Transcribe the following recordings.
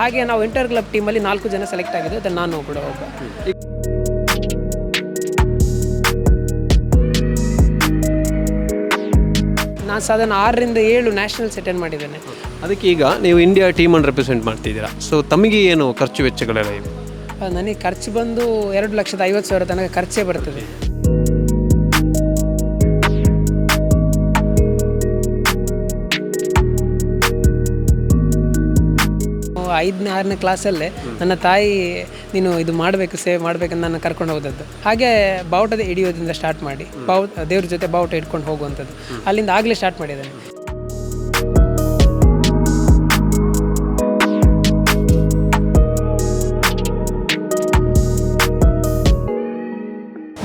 ಹಾಗೆ ನಾವು inter club ಟೀಮಲ್ಲಿ ನಾಲ್ಕು ಜನ ಸೆಲೆಕ್ಟ್ ಆಗಿದೆ ಅದನ್ನು ನಾನು ಕೂಡ ಒಬ್ಬ. ನಾನು ಸಾಧಾರಣ ಆರರಿಂದ ಏಳು ನ್ಯಾಷನಲ್ಸ್ ಅಟೆಂಡ್ ಮಾಡಿದ್ದೇನೆ. ಅದಕ್ಕೆ ಈಗ ನೀವು ಇಂಡಿಯಾ ಟೀಮನ್ನು ರೆಪ್ರೆಸೆಂಟ್ ಮಾಡ್ತಿದ್ದೀರಾ? ಸೊ ತಮಗೆ ಏನು ಖರ್ಚು ವೆಚ್ಚಗಳೆಲ್ಲ ಇವೆ? ನನಗೆ ಖರ್ಚು ಬಂದು ಎರಡು ಲಕ್ಷದ ಐವತ್ತು ಸಾವಿರ ತನಕ ಖರ್ಚೇ ಬರ್ತದೆ. ಐದನೇ, ಆರನೇ ಕ್ಲಾಸಲ್ಲೇ ನನ್ನ ತಾಯಿ, ನೀನು ಇದು ಮಾಡಬೇಕು, ಸೇವ್ ಮಾಡಬೇಕಂತ ನನ್ನ ಕರ್ಕೊಂಡು ಹೋದದ್ದು. ಹಾಗೆ ಬಾವುಟದ ಹಿಡಿಯೋದ್ರಿಂದ ಸ್ಟಾರ್ಟ್ ಮಾಡಿ, ಬಾವು, ದೇವ್ರ ಜೊತೆ ಬಾವುಟ ಇಟ್ಕೊಂಡು ಹೋಗುವಂಥದ್ದು. ಅಲ್ಲಿಂದ ಆಗಲೇ ಸ್ಟಾರ್ಟ್ ಮಾಡಿದ್ದೇನೆ.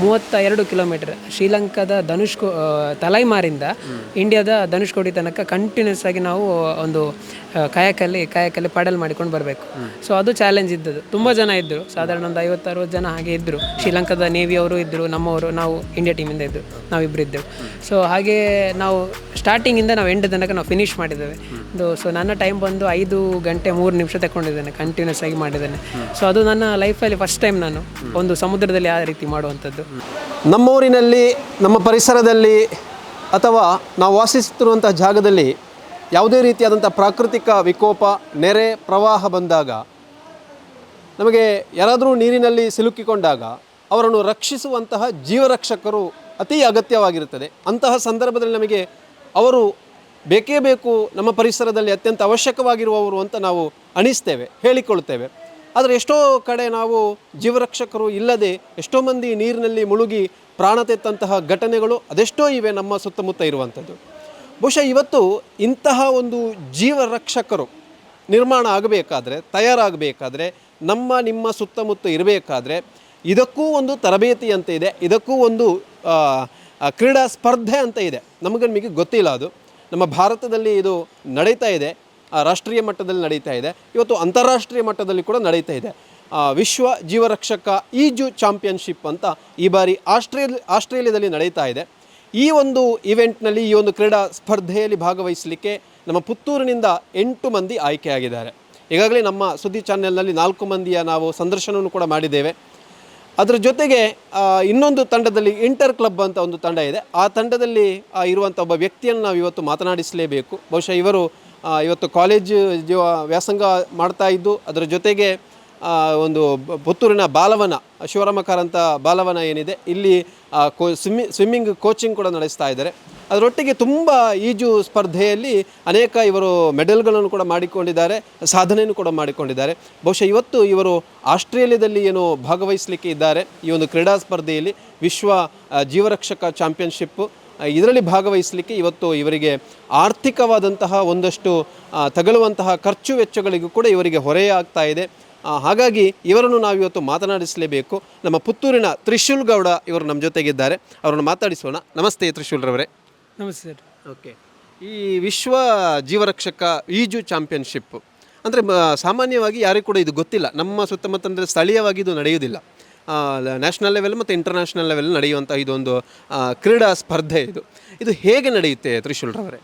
ಮೂವತ್ತ ಎರಡು ಕಿಲೋಮೀಟರ್ ಶ್ರೀಲಂಕಾದ ಧನುಷ್ಕೋ ತಲೈಮಾರಿಂದ ಇಂಡಿಯಾದ ಧನುಷ್ಕೋಡಿ ತನಕ ಕಂಟಿನ್ಯೂಸ್ ಆಗಿ ನಾವು ಒಂದು ಕಾಯಕಲ್ಲಿ ಕಾಯಕಲ್ಲಿ ಪಾಡಲ್ ಮಾಡಿಕೊಂಡು ಬರಬೇಕು. ಸೊ ಅದು ಚಾಲೆಂಜ್ ಇದ್ದದ್ದು. ತುಂಬ ಜನ ಇದ್ದರು. ಸಾಧಾರಣ ಒಂದು ಐವತ್ತು ಅರವತ್ತು ಜನ ಹಾಗೆ ಇದ್ದರು. ಶ್ರೀಲಂಕಾದ ನೇವಿಯವರು ಇದ್ದರು ನಮ್ಮವರು ನಾವು ಇಂಡಿಯಾ ಟೀಮಿಂದ ಇದ್ದು ನಾವಿಬ್ಬರು ಇದ್ದೆವು. ಸೊ ಹಾಗೆ ನಾವು ಸ್ಟಾರ್ಟಿಂಗಿಂದ ನಾವು ಎಂಡ್ ತನಕ ನಾವು ಫಿನಿಶ್ ಮಾಡಿದ್ದೇವೆ. ಸೊ ನನ್ನ ಟೈಮ್ ಬಂದು ಐದು ಗಂಟೆ ಮೂರು ನಿಮಿಷ ತಗೊಂಡಿದ್ದೇನೆ ಕಂಟಿನ್ಯೂಸ್ ಆಗಿ ಮಾಡಿದ್ದೇನೆ. ಸೊ ಅದು ನನ್ನ ಲೈಫಲ್ಲಿ ಫಸ್ಟ್ ಟೈಮ್ ನಾನು ಒಂದು ಸಮುದ್ರದಲ್ಲಿ ಆ ರೀತಿ ಮಾಡುವಂಥದ್ದು. ನಮ್ಮೂರಿನಲ್ಲಿ ನಮ್ಮ ಪರಿಸರದಲ್ಲಿ ಅಥವಾ ನಾವು ವಾಸಿಸುತ್ತಿರುವಂತಹ ಜಾಗದಲ್ಲಿ ಯಾವುದೇ ರೀತಿಯಾದಂಥ ಪ್ರಾಕೃತಿಕ ವಿಕೋಪ, ನೆರೆ, ಪ್ರವಾಹ ಬಂದಾಗ, ನಮಗೆ ಯಾರಾದರೂ ನೀರಿನಲ್ಲಿ ಸಿಲುಕಿಕೊಂಡಾಗ ಅವರನ್ನು ರಕ್ಷಿಸುವಂತಹ ಜೀವರಕ್ಷಕರು ಅತಿ ಅಗತ್ಯವಾಗಿರುತ್ತದೆ. ಅಂತಹ ಸಂದರ್ಭದಲ್ಲಿ ನಮಗೆ ಅವರು ಬೇಕೇ ಬೇಕು ನಮ್ಮ ಪರಿಸರದಲ್ಲಿ ಅತ್ಯಂತ ಅವಶ್ಯಕವಾಗಿರುವವರು ಅಂತ ನಾವು ಅಣಿಸ್ತೇವೆ ಹೇಳಿಕೊಳ್ತೇವೆ ಆದರೆ ಎಷ್ಟೋ ಕಡೆ ನಾವು ಜೀವರಕ್ಷಕರು ಇಲ್ಲದೆ ಎಷ್ಟೋ ಮಂದಿ ನೀರಿನಲ್ಲಿ ಮುಳುಗಿ ಪ್ರಾಣ ತೆತ್ತಂತಹ ಘಟನೆಗಳು ಅದೆಷ್ಟೋ ಇವೆ ನಮ್ಮ ಸುತ್ತಮುತ್ತ ಇರುವಂಥದ್ದು. ಬಹುಶಃ ಇವತ್ತು ಇಂತಹ ಒಂದು ಜೀವರಕ್ಷಕರು ನಿರ್ಮಾಣ ಆಗಬೇಕಾದ್ರೆ, ತಯಾರಾಗಬೇಕಾದ್ರೆ, ನಮ್ಮ, ನಿಮ್ಮ ಸುತ್ತಮುತ್ತ ಇರಬೇಕಾದ್ರೆ, ಇದಕ್ಕೂ ಒಂದು ತರಬೇತಿ ಅಂತ ಇದೆ, ಇದಕ್ಕೂ ಒಂದು ಕ್ರೀಡಾ ಸ್ಪರ್ಧೆ ಅಂತ ಇದೆ. ನಮಗೆ ನಿಮಗೆ ಗೊತ್ತಿಲ್ಲ ಅದು. ನಮ್ಮ ಭಾರತದಲ್ಲಿ ಇದು ನಡೀತಾ ಇದೆ ರಾಷ್ಟ್ರೀಯ ಮಟ್ಟದಲ್ಲಿ ನಡೀತಾ ಇದೆ, ಇವತ್ತು ಅಂತಾರಾಷ್ಟ್ರೀಯ ಮಟ್ಟದಲ್ಲಿ ಕೂಡ ನಡೀತಾ ಇದೆ. ವಿಶ್ವ ಜೀವರಕ್ಷಕ ಈಜು ಚಾಂಪಿಯನ್ಶಿಪ್ ಅಂತ ಈ ಬಾರಿ ಆಸ್ಟ್ರೇಲಿ, ಆಸ್ಟ್ರೇಲಿಯಾದಲ್ಲಿ ನಡೀತಾ ಇದೆ. ಈ ಒಂದು ಇವೆಂಟ್ನಲ್ಲಿ ಈ ಒಂದು ಕ್ರೀಡಾ ಸ್ಪರ್ಧೆಯಲ್ಲಿ ಭಾಗವಹಿಸಲಿಕ್ಕೆ ನಮ್ಮ ಪುತ್ತೂರಿನಿಂದ ಎಂಟು ಮಂದಿ ಆಯ್ಕೆಯಾಗಿದ್ದಾರೆ. ಈಗಾಗಲೇ ನಮ್ಮ ಸುದ್ದಿ ಚಾನೆಲ್ನಲ್ಲಿ ನಾಲ್ಕು ಮಂದಿಯ ನಾವು ಸಂದರ್ಶನವನ್ನು ಕೂಡ ಮಾಡಿದ್ದೇವೆ. ಅದರ ಜೊತೆಗೆ ಇನ್ನೊಂದು ತಂಡದಲ್ಲಿ ಇಂಟರ್ ಕ್ಲಬ್ ಅಂತ ಒಂದು ತಂಡ ಇದೆ. ಆ ತಂಡದಲ್ಲಿ ಇರುವಂಥ ಒಬ್ಬ ವ್ಯಕ್ತಿಯನ್ನು ನಾವು ಇವತ್ತು ಮಾತನಾಡಿಸಲೇಬೇಕು. ಬಹುಶಃ ಇವರು ಇವತ್ತು ಕಾಲೇಜ್ ವ್ಯಾಸಂಗ ಮಾಡ್ತಾ ಇದ್ದು, ಅದರ ಜೊತೆಗೆ ಒಂದು ಪುತ್ತೂರಿನ ಬಾಲವನ ಶಿವರಾಮ ಕಾರಂತ ಬಾಲವನ ಏನಿದೆ, ಇಲ್ಲಿ ಕೋ, ಸ್ವಿಮ್ಮಿ, ಸ್ವಿಮ್ಮಿಂಗ್ ಕೋಚಿಂಗ್ ಕೂಡ ನಡೆಸ್ತಾ ಇದ್ದಾರೆ. ಅದರೊಟ್ಟಿಗೆ ತುಂಬ ಈಜು ಸ್ಪರ್ಧೆಯಲ್ಲಿ ಅನೇಕ ಇವರು ಮೆಡಲ್ಗಳನ್ನು ಕೂಡ ಮಾಡಿಕೊಂಡಿದ್ದಾರೆ ಸಾಧನೆಯನ್ನು ಕೂಡ ಮಾಡಿಕೊಂಡಿದ್ದಾರೆ. ಬಹುಶಃ ಇವತ್ತು ಇವರು ಆಸ್ಟ್ರೇಲಿಯಾದಲ್ಲಿ ಏನು ಭಾಗವಹಿಸಲಿಕ್ಕೆ ಇದ್ದಾರೆ, ಈ ಒಂದು ಕ್ರೀಡಾ ಸ್ಪರ್ಧೆಯಲ್ಲಿ ವಿಶ್ವ ಜೀವರಕ್ಷಕ ಚಾಂಪಿಯನ್ಶಿಪ್ಪು ಇದರಲ್ಲಿ ಭಾಗವಹಿಸಲಿಕ್ಕೆ ಇವತ್ತು ಇವರಿಗೆ ಆರ್ಥಿಕವಾದಂತಹ ಒಂದಷ್ಟು ತಗಲುವಂತಹ ಖರ್ಚು ವೆಚ್ಚಗಳಿಗೂ ಕೂಡ ಇವರಿಗೆ ಹೊರೆಯಾಗ್ತಾ ಇದೆ. ಹಾಗಾಗಿ ಇವರನ್ನು ನಾವು ಇವತ್ತು ಮಾತನಾಡಿಸಲೇಬೇಕು. ನಮ್ಮ ಪುತ್ತೂರಿನ ತ್ರಿಶೂಲ್ ಗೌಡ ಇವರು ನಮ್ಮ ಜೊತೆಗಿದ್ದಾರೆ. ಅವರನ್ನು ಮಾತಾಡಿಸೋಣ. ನಮಸ್ತೆ ತ್ರಿಶೂಲ್ರವರೇ ನಮಸ್ತೆ ಓಕೆ. ಈ ವಿಶ್ವ ಜೀವರಕ್ಷಕ ಈಜು ಚಾಂಪಿಯನ್ಶಿಪ್ ಅಂದರೆ ಸಾಮಾನ್ಯವಾಗಿ ಯಾರಿಗೂ ಕೂಡ ಇದು ಗೊತ್ತಿಲ್ಲ. ನಮ್ಮ ಸುತ್ತಮುತ್ತ ಅಂದರೆ ಸ್ಥಳೀಯವಾಗಿ ಇದು ನಡೆಯುವುದಿಲ್ಲ. ನ್ಯಾಷನಲ್ ಲೆವೆಲ್ ಮತ್ತು ಇಂಟರ್ನ್ಯಾಷನಲ್ ಲೆವೆಲ್ ನಡೆಯುವಂಥ ಇದೊಂದು ಕ್ರೀಡಾ ಸ್ಪರ್ಧೆ ಇದು. ಇದು ಹೇಗೆ ನಡೆಯುತ್ತೆ ತ್ರಿಶೂಲ್ರವರೇ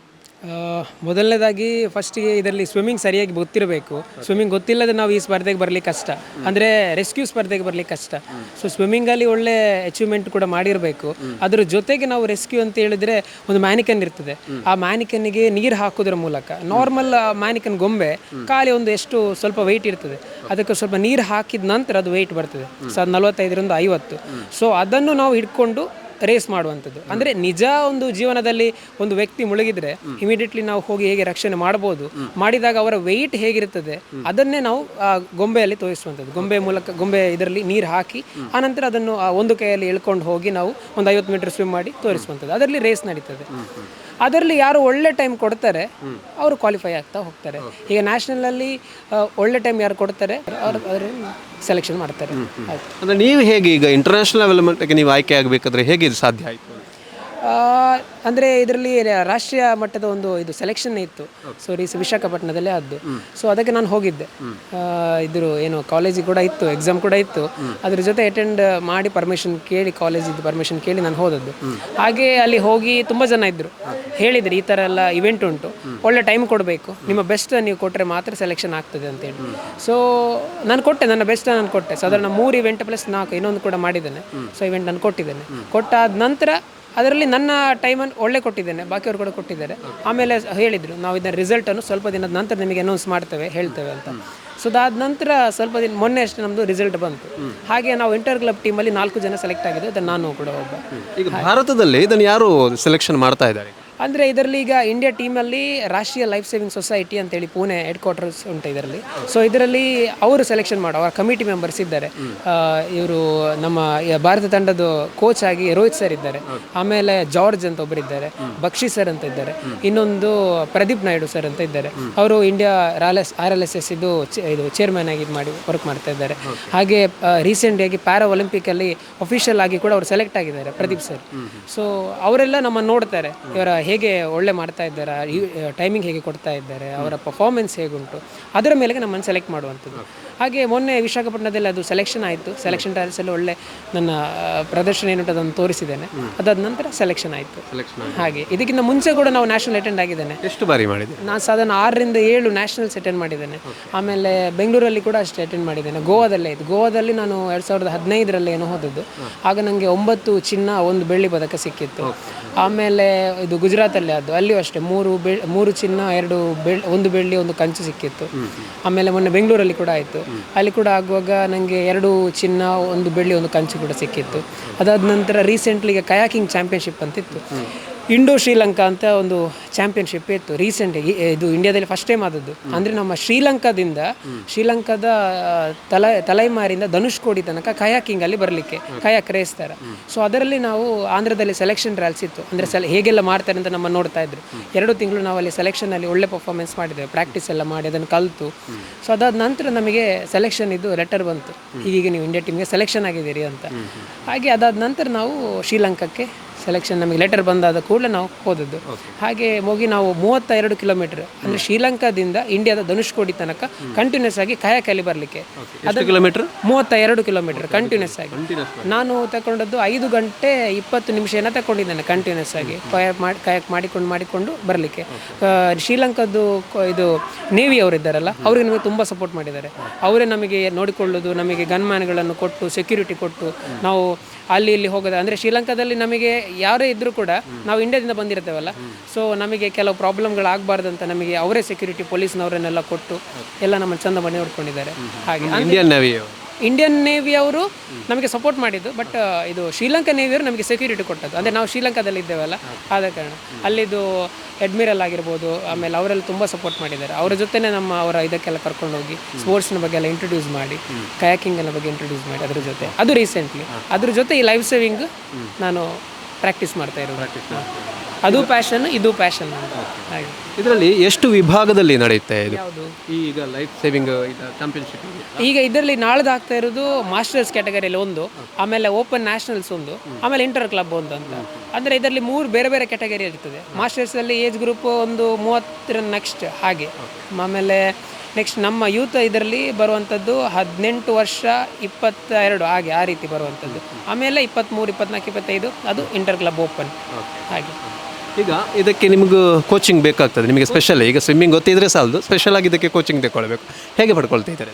ಮೊದಲನೇದಾಗಿ ಫಸ್ಟಿಗೆ ಇದರಲ್ಲಿ ಸ್ವಿಮ್ಮಿಂಗ್ ಸರಿಯಾಗಿ ಗೊತ್ತಿರಬೇಕು. ಸ್ವಿಮ್ಮಿಂಗ್ ಗೊತ್ತಿಲ್ಲದೆ ನಾವು ಈ ಸ್ಪರ್ಧೆಗೆ ಬರಲಿಕ್ಕೆ ಕಷ್ಟ. ಅಂದರೆ ರೆಸ್ಕ್ಯೂ ಸ್ಪರ್ಧೆಗೆ ಬರಲಿಕ್ಕೆ ಕಷ್ಟ. ಸೊ ಸ್ವಿಮ್ಮಿಂಗಲ್ಲಿ ಒಳ್ಳೆ ಅಚೀವ್ಮೆಂಟ್ ಕೂಡ ಮಾಡಿರಬೇಕು. ಅದರ ಜೊತೆಗೆ ನಾವು ರೆಸ್ಕ್ಯೂ ಅಂತ ಹೇಳಿದ್ರೆ ಒಂದು ಮ್ಯಾನಿಕನ್ ಇರ್ತದೆ. ಆ ಮ್ಯಾನಿಕನ್ಗೆ ನೀರು ಹಾಕೋದ್ರ ಮೂಲಕ. ನಾರ್ಮಲ್ ಮ್ಯಾನಿಕನ್ ಗೊಂಬೆ, ಖಾಲಿ ಒಂದು ಎಷ್ಟು ಸ್ವಲ್ಪ ವೆಯ್ಟ್ ಇರ್ತದೆ. ಅದಕ್ಕೆ ಸ್ವಲ್ಪ ನೀರು ಹಾಕಿದ ನಂತರ ಅದು ವೆಯ್ಟ್ ಬರ್ತದೆ. ಸರ್ ನಲವತ್ತೈದರಿಂದ ಐವತ್ತು. ಸೊ ಅದನ್ನು ನಾವು ಹಿಡ್ಕೊಂಡು ರೇಸ್ ಮಾಡುವಂಥದ್ದು. ಅಂದರೆ ನಿಜ ಒಂದು ಜೀವನದಲ್ಲಿ ಒಂದು ವ್ಯಕ್ತಿ ಮುಳುಗಿದ್ರೆ ಇಮಿಡಿಯೇಟ್ಲಿ ನಾವು ಹೋಗಿ ಹೇಗೆ ರಕ್ಷಣೆ ಮಾಡ್ಬೋದು, ಮಾಡಿದಾಗ ಅವರ ವೆಯ್ಟ್ ಹೇಗಿರುತ್ತದೆ, ಅದನ್ನೇ ನಾವು ಗೊಂಬೆಯಲ್ಲಿ ತೋರಿಸುವಂಥದ್ದು. ಗೊಂಬೆ ಮೂಲಕ, ಗೊಂಬೆ ಇದರಲ್ಲಿ ನೀರು ಹಾಕಿ ಆನಂತರ ಅದನ್ನು ಒಂದು ಕೈಯಲ್ಲಿ ಎಳ್ಕೊಂಡು ಹೋಗಿ ನಾವು ಒಂದು ಐವತ್ತು ಮೀಟರ್ ಸ್ವಿಮ್ ಮಾಡಿ ತೋರಿಸುವಂಥದ್ದು. ಅದರಲ್ಲಿ ರೇಸ್ ನಡೀತದೆ. ಅದರಲ್ಲಿ ಯಾರು ಒಳ್ಳೆ ಟೈಮ್ ಕೊಡ್ತಾರೆ ಅವರು ಕ್ವಾಲಿಫೈ ಆಗ್ತಾ ಹೋಗ್ತಾರೆ. ಈಗ ನ್ಯಾಷನಲಲ್ಲಿ ಒಳ್ಳೆ ಟೈಮ್ ಯಾರು ಕೊಡ್ತಾರೆ ಅವರು ಸೆಲೆಕ್ಷನ್ ಮಾಡ್ತಾರೆ. ಅಂದರೆ ನೀವು ಹೇಗೆ ಈಗ ಇಂಟರ್ನ್ಯಾಷನಲ್ ಲೆವೆಲ್ ಮಟ್ಟಕ್ಕೆ ನೀವು ಆಯ್ಕೆ ಆಗಬೇಕಾದ್ರೆ ಹೇಗೆ ಇದು ಸಾಧ್ಯ ಆಯಿತು? ಅಂದರೆ ಇದರಲ್ಲಿ ರಾಷ್ಟ್ರೀಯ ಮಟ್ಟದ ಒಂದು ಇದು ಸೆಲೆಕ್ಷನ್ ಇತ್ತು. ಸೊ ರೀಸ್ ವಿಶಾಖಪಟ್ಟಣದಲ್ಲೇ ಆದ್ದು. ಸೊ ಅದಕ್ಕೆ ನಾನು ಹೋಗಿದ್ದೆ. ಇದ್ರ ಏನು ಕಾಲೇಜಿಗೆ ಕೂಡ ಇತ್ತು ಎಕ್ಸಾಮ್ ಕೂಡ ಇತ್ತು. ಅದ್ರ ಜೊತೆ ಅಟೆಂಡ್ ಮಾಡಿ ಪರ್ಮಿಷನ್ ಕೇಳಿ ಕಾಲೇಜಿದ್ದು ಪರ್ಮಿಷನ್ ಕೇಳಿ ನಾನು ಹೋದದ್ದು. ಹಾಗೆ ಅಲ್ಲಿ ಹೋಗಿ ತುಂಬ ಜನ ಇದ್ದರು ಹೇಳಿದ್ರು, ಈ ಥರ ಎಲ್ಲ ಇವೆಂಟ್ ಉಂಟು. ಒಳ್ಳೆ ಟೈಮ್ ಕೊಡಬೇಕು. ನಿಮ್ಮ ಬೆಸ್ಟ್ ನೀವು ಕೊಟ್ಟರೆ ಮಾತ್ರ ಸೆಲೆಕ್ಷನ್ ಆಗ್ತದೆ ಅಂತೇಳಿ ಸೊ ನಾನು ಕೊಟ್ಟೆ, ನನ್ನ ಬೆಸ್ಟ್ ನಾನು ಕೊಟ್ಟೆ. ಸಾಧಾರಣ ಮೂರು ಇವೆಂಟ್ ಪ್ಲಸ್ ನಾಲ್ಕು, ಇನ್ನೊಂದು ಕೂಡ ಮಾಡಿದ್ದೇನೆ. ಸೊ ಇವೆಂಟ್ ನಾನು ಕೊಟ್ಟಿದ್ದೇನೆ. ಕೊಟ್ಟಾದ ನಂತರ ಅದರಲ್ಲಿ ನನ್ನ ಟೈಮನ್ನು ಒಳ್ಳೆ ಕೊಟ್ಟಿದ್ದೇನೆ ಬಾಕಿಯವರು ಕೂಡ ಕೊಟ್ಟಿದ್ದಾರೆ. ಆಮೇಲೆ ಹೇಳಿದರು, ನಾವು ಇದನ್ನ ರಿಸಲ್ಟನ್ನು ಸ್ವಲ್ಪ ದಿನದ ನಂತರ ನಿಮಗೆ ಅನೌನ್ಸ್ ಮಾಡ್ತೇವೆ, ಹೇಳ್ತೇವೆ ಅಂತ. ಸೊ ಅದಾದ ನಂತರ ಸ್ವಲ್ಪ ದಿನ, ಮೊನ್ನೆ ಅಷ್ಟೇ ನಮ್ಮದು ರಿಸಲ್ಟ್ ಬಂತು. ಹಾಗೆ ನಾವು ಇಂಟರ್ ಕ್ಲಬ್ ಟೀಮಲ್ಲಿ ನಾಲ್ಕು ಜನ ಸೆಲೆಕ್ಟ್ ಆಗಿದೆ ಅದನ್ನು ನಾನು ಕೂಡ ಒಬ್ಬ. ಈಗ ಭಾರತದಲ್ಲಿ ಇದನ್ನು ಯಾರು ಸೆಲೆಕ್ಷನ್ ಮಾಡ್ತಾ ಇದ್ದಾರೆ? ಅಂದರೆ ಇದರಲ್ಲಿ ಈಗ ಇಂಡಿಯಾ ಟೀಮಲ್ಲಿ ರಾಷ್ಟ್ರೀಯ ಲೈಫ್ ಸೇವಿಂಗ್ ಸೊಸೈಟಿ ಅಂತೇಳಿ ಪುಣೆ ಹೆಡ್ ಕ್ವಾರ್ಟರ್ಸ್ ಉಂಟು ಇದರಲ್ಲಿ. ಸೊ ಇದರಲ್ಲಿ ಅವರು ಸೆಲೆಕ್ಷನ್ ಮಾಡೋ ಅವರ ಕಮಿಟಿ ಮೆಂಬರ್ಸ್ ಇದ್ದಾರೆ. ಇವರು ನಮ್ಮ ಭಾರತ ತಂಡದ ಕೋಚ್ ಆಗಿ ರೋಹಿತ್ ಸರ್ ಇದ್ದಾರೆ. ಆಮೇಲೆ ಜಾರ್ಜ್ ಅಂತ ಒಬ್ಬರಿದ್ದಾರೆ ಬಕ್ಷಿ ಸರ್ ಅಂತ ಇದ್ದಾರೆ. ಇನ್ನೊಂದು ಪ್ರದೀಪ್ ನಾಯ್ಡು ಸರ್ ಅಂತ ಇದ್ದಾರೆ. ಅವರು India Royal S R L S S ಇದು ಇದು ಚೇರ್ಮನ್ ಆಗಿ ಇದು ಮಾಡಿ ವರ್ಕ್ ಮಾಡ್ತಾ ಇದ್ದಾರೆ. ಹಾಗೆ ರೀಸೆಂಟ್ ಆಗಿ ಪ್ಯಾರಾ ಒಲಿಂಪಿಕಲ್ಲಿ ಅಫಿಷಿಯಲ್ ಆಗಿ ಕೂಡ ಅವರು ಸೆಲೆಕ್ಟ್ ಆಗಿದ್ದಾರೆ ಪ್ರದೀಪ್ ಸರ್ ಸೊ ಅವರೆಲ್ಲ ನಮ್ಮನ್ನು ನೋಡ್ತಾರೆ. ಇವರ ಹೇಗೆ ಒಳ್ಳೆ ಮಾಡ್ತಾ ಇದ್ದಾರೆ ಟೈಮಿಂಗ್ ಹೇಗೆ ಕೊಡ್ತಾ ಇದ್ದಾರೆ ಅವರ ಪರ್ಫಾರ್ಮೆನ್ಸ್ ಹೇಗುಂಟು ಅದರ ಮೇಲೆ ನಮ್ಮನ್ನು ಸೆಲೆಕ್ಟ್ ಮಾಡುವಂಥದ್ದು. ಹಾಗೆ ಮೊನ್ನೆ ವಿಶಾಖಪಟ್ಟಣದಲ್ಲಿ ಅದು ಸೆಲೆಕ್ಷನ್ ಆಯಿತು ಸೆಲೆಕ್ಷನ್ ಟ್ರಯಲ್ಸಲ್ಲಿ ಒಳ್ಳೆ ನನ್ನ ಪ್ರದರ್ಶನ ಏನುಂಟು ಅದನ್ನು ತೋರಿಸಿದ್ದೇನೆ. ಅದಾದ ನಂತರ ಸೆಲೆಕ್ಷನ್ ಆಯಿತು. ಹಾಗೆ ಇದಕ್ಕಿಂತ ಮುಂಚೆ ಕೂಡ ನಾವು ನ್ಯಾಷನಲ್ ಅಟೆಂಡ್ ಆಗಿದ್ದೇನೆ. ಎಷ್ಟು ಬಾರಿ ಮಾಡಿದೆ ನಾನು ಸಾಧಾರಣ ಆರರಿಂದ ಏಳು ನ್ಯಾಷನಲ್ಸ್ ಅಟೆಂಡ್ ಮಾಡಿದ್ದೇನೆ. ಆಮೇಲೆ ಬೆಂಗಳೂರಲ್ಲಿ ಕೂಡ ಅಷ್ಟೇ ಅಟೆಂಡ್ ಮಾಡಿದ್ದೇನೆ. ಗೋವಾದಲ್ಲೇ ಇತ್ತು ಗೋವಾದಲ್ಲಿ ನಾನು ಎರಡು ಸಾವಿರದ ಹದಿನೈದರಲ್ಲಿ ಏನೋ ಹೋದದ್ದು. ಆಗ ನನಗೆ ಒಂಬತ್ತು ಚಿನ್ನ ಒಂದು ಬೆಳ್ಳಿ ಪದಕ ಸಿಕ್ಕಿತ್ತು. ಆಮೇಲೆ ಇದು ಗುಜರಾತಲ್ಲಿ ಅದು ಅಲ್ಲಿಯೂ ಅಷ್ಟೇ. ಮೂರು ಬೆ ಮೂರು ಚಿನ್ನ ಎರಡು ಬೆಳ್ ಒಂದು ಬೆಳ್ಳಿ ಒಂದು ಕಂಚು ಸಿಕ್ಕಿತ್ತು. ಆಮೇಲೆ ಮೊನ್ನೆ ಬೆಂಗಳೂರಲ್ಲಿ ಕೂಡ ಆಯಿತು. ಅಲ್ಲಿ ಕೂಡ ಆಗುವಾಗ ನನಗೆ ಎರಡು ಚಿನ್ನ ಒಂದು ಬೆಳ್ಳಿ ಒಂದು ಕಂಚು ಕೂಡ ಸಿಕ್ಕಿತ್ತು. ಅದಾದ ನಂತರ ರೀಸೆಂಟ್ಲಿ ಈಗ ಕಯಾಕಿಂಗ್ ಚಾಂಪಿಯನ್ಶಿಪ್ ಅಂತಿತ್ತು. ಇಂಡೋ ಶ್ರೀಲಂಕಾ ಅಂತ ಒಂದು ಚಾಂಪಿಯನ್ಶಿಪ್ ಇತ್ತು ರೀಸೆಂಟ್ ಇದು ಇಂಡಿಯಾದಲ್ಲಿ ಫಸ್ಟ್ ಟೈಮ್ ಆದದ್ದು. ಅಂದರೆ ನಮ್ಮ ಶ್ರೀಲಂಕಾದಿಂದ ಶ್ರೀಲಂಕಾದ ತಲೆ ತಲೆಮಾರಿಂದ ಧನುಷ್ಕೋಡಿ ತನಕ ಕಯಾಕಿಂಗ್ ಅಲ್ಲಿ ಬರಲಿಕ್ಕೆ ಕಯಾಕ್ ರೇಸ್ ಥರ ಸೊ ಅದರಲ್ಲಿ ನಾವು ಆಂಧ್ರದಲ್ಲಿ ಸೆಲೆಕ್ಷನ್ ರ್ಯಾಲ್ಸ್ ಇತ್ತು. ಅಂದರೆ ಸೆಲೆ ಹೇಗೆಲ್ಲ ಮಾಡ್ತಾರೆ ಅಂತ ನಮ್ಮ ನೋಡ್ತಾ ಇದ್ರು. ಎರಡು ತಿಂಗಳು ನಾವು ಅಲ್ಲಿ ಸೆಲೆಕ್ಷನ್ ಅಲ್ಲಿ ಒಳ್ಳೆ ಪರ್ಫಾರ್ಮೆನ್ಸ್ ಮಾಡಿದ್ದೇವೆ. ಪ್ರಾಕ್ಟೀಸ್ ಎಲ್ಲ ಮಾಡಿ ಅದನ್ನು ಕಲಿತು. ಸೊ ಅದಾದ ನಂತರ ನಮಗೆ ಸೆಲೆಕ್ಷನ್ ಇದು ಲೆಟರ್ ಬಂತು. ಹೀಗೀಗ ನೀವು ಇಂಡಿಯಾ ಟೀಮ್ಗೆ ಸೆಲೆಕ್ಷನ್ ಆಗಿದ್ದೀರಿ ಅಂತ. ಹಾಗೆ ಅದಾದ ನಂತರ ನಾವು ಶ್ರೀಲಂಕಾಕ್ಕೆ ಸೆಲೆಕ್ಷನ್ ನಮಗೆ ಲೆಟರ್ ಬಂದಾದ ಕೂಡಲೇ ನಾವು ಹೋದದ್ದು. ಹಾಗೆ ಹೋಗಿ ನಾವು ಮೂವತ್ತ ಎರಡು ಕಿಲೋಮೀಟರ್ ಅಂದರೆ ಶ್ರೀಲಂಕಾದಿಂದ ಇಂಡಿಯಾದ ಧನುಷ್ಕೋಡಿ ತನಕ ಕಂಟಿನ್ಯೂಸ್ ಆಗಿ ಕಾಯಕಲ್ಲಿ ಬರಲಿಕ್ಕೆ. ಎಷ್ಟು ಕಿಲೋಮೀಟರ್ ಮೂವತ್ತ ಎರಡು ಕಿಲೋಮೀಟರ್ ಕಂಟಿನ್ಯೂಸ್ ಆಗಿ. ನಾನು ತಗೊಂಡದ್ದು ಐದು ಗಂಟೆ ಇಪ್ಪತ್ತು ನಿಮಿಷ ಏನೋ ತಗೊಂಡಿದ್ದೇನೆ ಕಂಟಿನ್ಯೂಸ್ ಆಗಿ ಕಾಯಕ್ ಮಾಡಿ ಕಾಯಕ್ ಮಾಡಿಕೊಂಡು ಮಾಡಿಕೊಂಡು ಬರಲಿಕ್ಕೆ. ಶ್ರೀಲಂಕಾದ್ದು ಇದು ನೇವಿ ಅವರಿದ್ದಾರಲ್ಲ ಅವ್ರಿಗೆ ನಮಗೆ ತುಂಬ ಸಪೋರ್ಟ್ ಮಾಡಿದ್ದಾರೆ. ಅವರೇ ನಮಗೆ ನೋಡಿಕೊಳ್ಳೋದು ನಮಗೆ ಗನ್ಮ್ಯಾನ್ಗಳನ್ನು ಕೊಟ್ಟು ಸೆಕ್ಯೂರಿಟಿ ಕೊಟ್ಟು ನಾವು ಅಲ್ಲಿ ಇಲ್ಲಿ ಹೋಗೋದು. ಅಂದರೆ ಶ್ರೀಲಂಕಾದಲ್ಲಿ ನಮಗೆ ಯಾರೇ ಇದ್ದರೂ ಕೂಡ ನಾವು ಇಂಡಿಯಾದಿಂದ ಬಂದಿರ್ತೇವಲ್ಲ. ಸೊ ನಮಗೆ ಕೆಲವು ಪ್ರಾಬ್ಲಮ್ಗಳು ಆಗಬಾರ್ದು ಅಂತ ನಮಗೆ ಅವರೇ ಸೆಕ್ಯೂರಿಟಿ ಪೊಲೀಸ್ನವರನ್ನೆಲ್ಲ ಕೊಟ್ಟು ಎಲ್ಲ ನಮ್ಮ ಚಂದ ಮಾಡಿ ನೋಡ್ಕೊಂಡಿದ್ದಾರೆ. ಹಾಗೆ ಇಂಡಿಯನ್ ನೇವಿ ಇಂಡಿಯನ್ ನೇವಿ ಅವರು ನಮಗೆ ಸಪೋರ್ಟ್ ಮಾಡಿದ್ದು. ಬಟ್ ಇದು ಶ್ರೀಲಂಕಾ ನೇವಿಯವರು ನಮಗೆ ಸೆಕ್ಯೂರಿಟಿ ಕೊಟ್ಟದ್ದು. ಅಂದರೆ ನಾವು ಶ್ರೀಲಂಕಾದಲ್ಲಿ ಇದ್ದೇವಲ್ಲ ಆದ ಕಾರಣ. ಅಲ್ಲಿದು ಅಡ್ಮಿರಲ್ ಆಗಿರ್ಬೋದು ಆಮೇಲೆ ಅವರೆಲ್ಲ ತುಂಬ ಸಪೋರ್ಟ್ ಮಾಡಿದ್ದಾರೆ. ಅವರ ಜೊತೆನೇ ನಮ್ಮ ಅವರ ಇದಕ್ಕೆಲ್ಲ ಕರ್ಕೊಂಡು ಹೋಗಿ ಸ್ಪೋರ್ಟ್ಸ್ನ ಬಗ್ಗೆ ಎಲ್ಲ ಇಂಟ್ರೊಡ್ಯೂಸ್ ಮಾಡಿ ಕಯಾಕಿಂಗ್ ಬಗ್ಗೆ ಇಂಟ್ರೊಡ್ಯೂಸ್ ಮಾಡಿ ಅದ್ರ ಜೊತೆ. ಅದು ರೀಸೆಂಟ್ಲಿ ಅದ್ರ ಜೊತೆ ಈ ಲೈಫ್ ಸೇವಿಂಗ್ ನಾನು ಪ್ರಾಕ್ಟೀಸ್ ಮಾಡ್ತಾ ಇರೋದು. ಅದು ಪ್ಯಾಷನ್ ಇದು ಪ್ಯಾಷನ್ ಹಾಗೆ. ಇದರಲ್ಲಿ ಎಷ್ಟು ವಿಭಾಗದಲ್ಲಿ ನಡೆಯುತ್ತೆ ಇದು? ಯಾವುದು? ಈಗ ಲೈಫ್ ಸೇವಿಂಗ್ ಚಾಂಪಿಯನ್ಶಿಪ್ ಈಗ ಇದರಲ್ಲಿ ನಾಳ್ದು ಆಗ್ತಾ ಇರೋದು ಮಾಸ್ಟರ್ಸ್ ಕ್ಯಾಟಗರಿಯಲ್ಲಿ ಒಂದು ಆಮೇಲೆ ಓಪನ್ ನ್ಯಾಷನಲ್ಸ್ ಒಂದು ಆಮೇಲೆ ಇಂಟರ್ ಕ್ಲಬ್ ಒಂದು ಅಂತ. ಅಂದರೆ ಇದರಲ್ಲಿ ಮೂರು ಬೇರೆ ಬೇರೆ ಕ್ಯಾಟಗರಿ ಇರ್ತದೆ. ಮಾಸ್ಟರ್ಸಲ್ಲಿ ಏಜ್ ಗ್ರೂಪ್ ಒಂದು ಮೂವತ್ತರ ನೆಕ್ಸ್ಟ್ ಹಾಗೆ. ಆಮೇಲೆ ನೆಕ್ಸ್ಟ್ ನಮ್ಮ ಯೂತ್ ಇದರಲ್ಲಿ ಬರುವಂಥದ್ದು ಹದಿನೆಂಟು ವರ್ಷ ಇಪ್ಪತ್ತ ಎರಡು ಹಾಗೆ ಆ ರೀತಿ ಬರುವಂಥದ್ದು ಆಮೇಲೆ ಇಪ್ಪತ್ತ್ಮೂರು ಇಪ್ಪತ್ನಾಲ್ಕು ಇಪ್ಪತ್ತೈದು ಅದು ಇಂಟರ್ ಕ್ಲಬ್ ಓಪನ್ ಹಾಗೆ. ಈಗ ಇದಕ್ಕೆ ನಿಮಗೆ ಕೋಚಿಂಗ್ ಬೇಕಾಗ್ತದೆ, ನಿಮಗೆ ಸ್ಪೆಷಲ್ ಈಗ ಸ್ವಿಮ್ಮಿಂಗ್ ಗೊತ್ತಿದ್ರೆ ಸಾಲದು ಸ್ಪೆಷಲ್ ಆಗಿ ಇದಕ್ಕೆ ಕೋಚಿಂಗ್ ತಗೊಳ್ಬೇಕು ಹೇಗೆ ಪಡ್ಕೊಳ್ತಾ ಇದ್ದಾರೆ?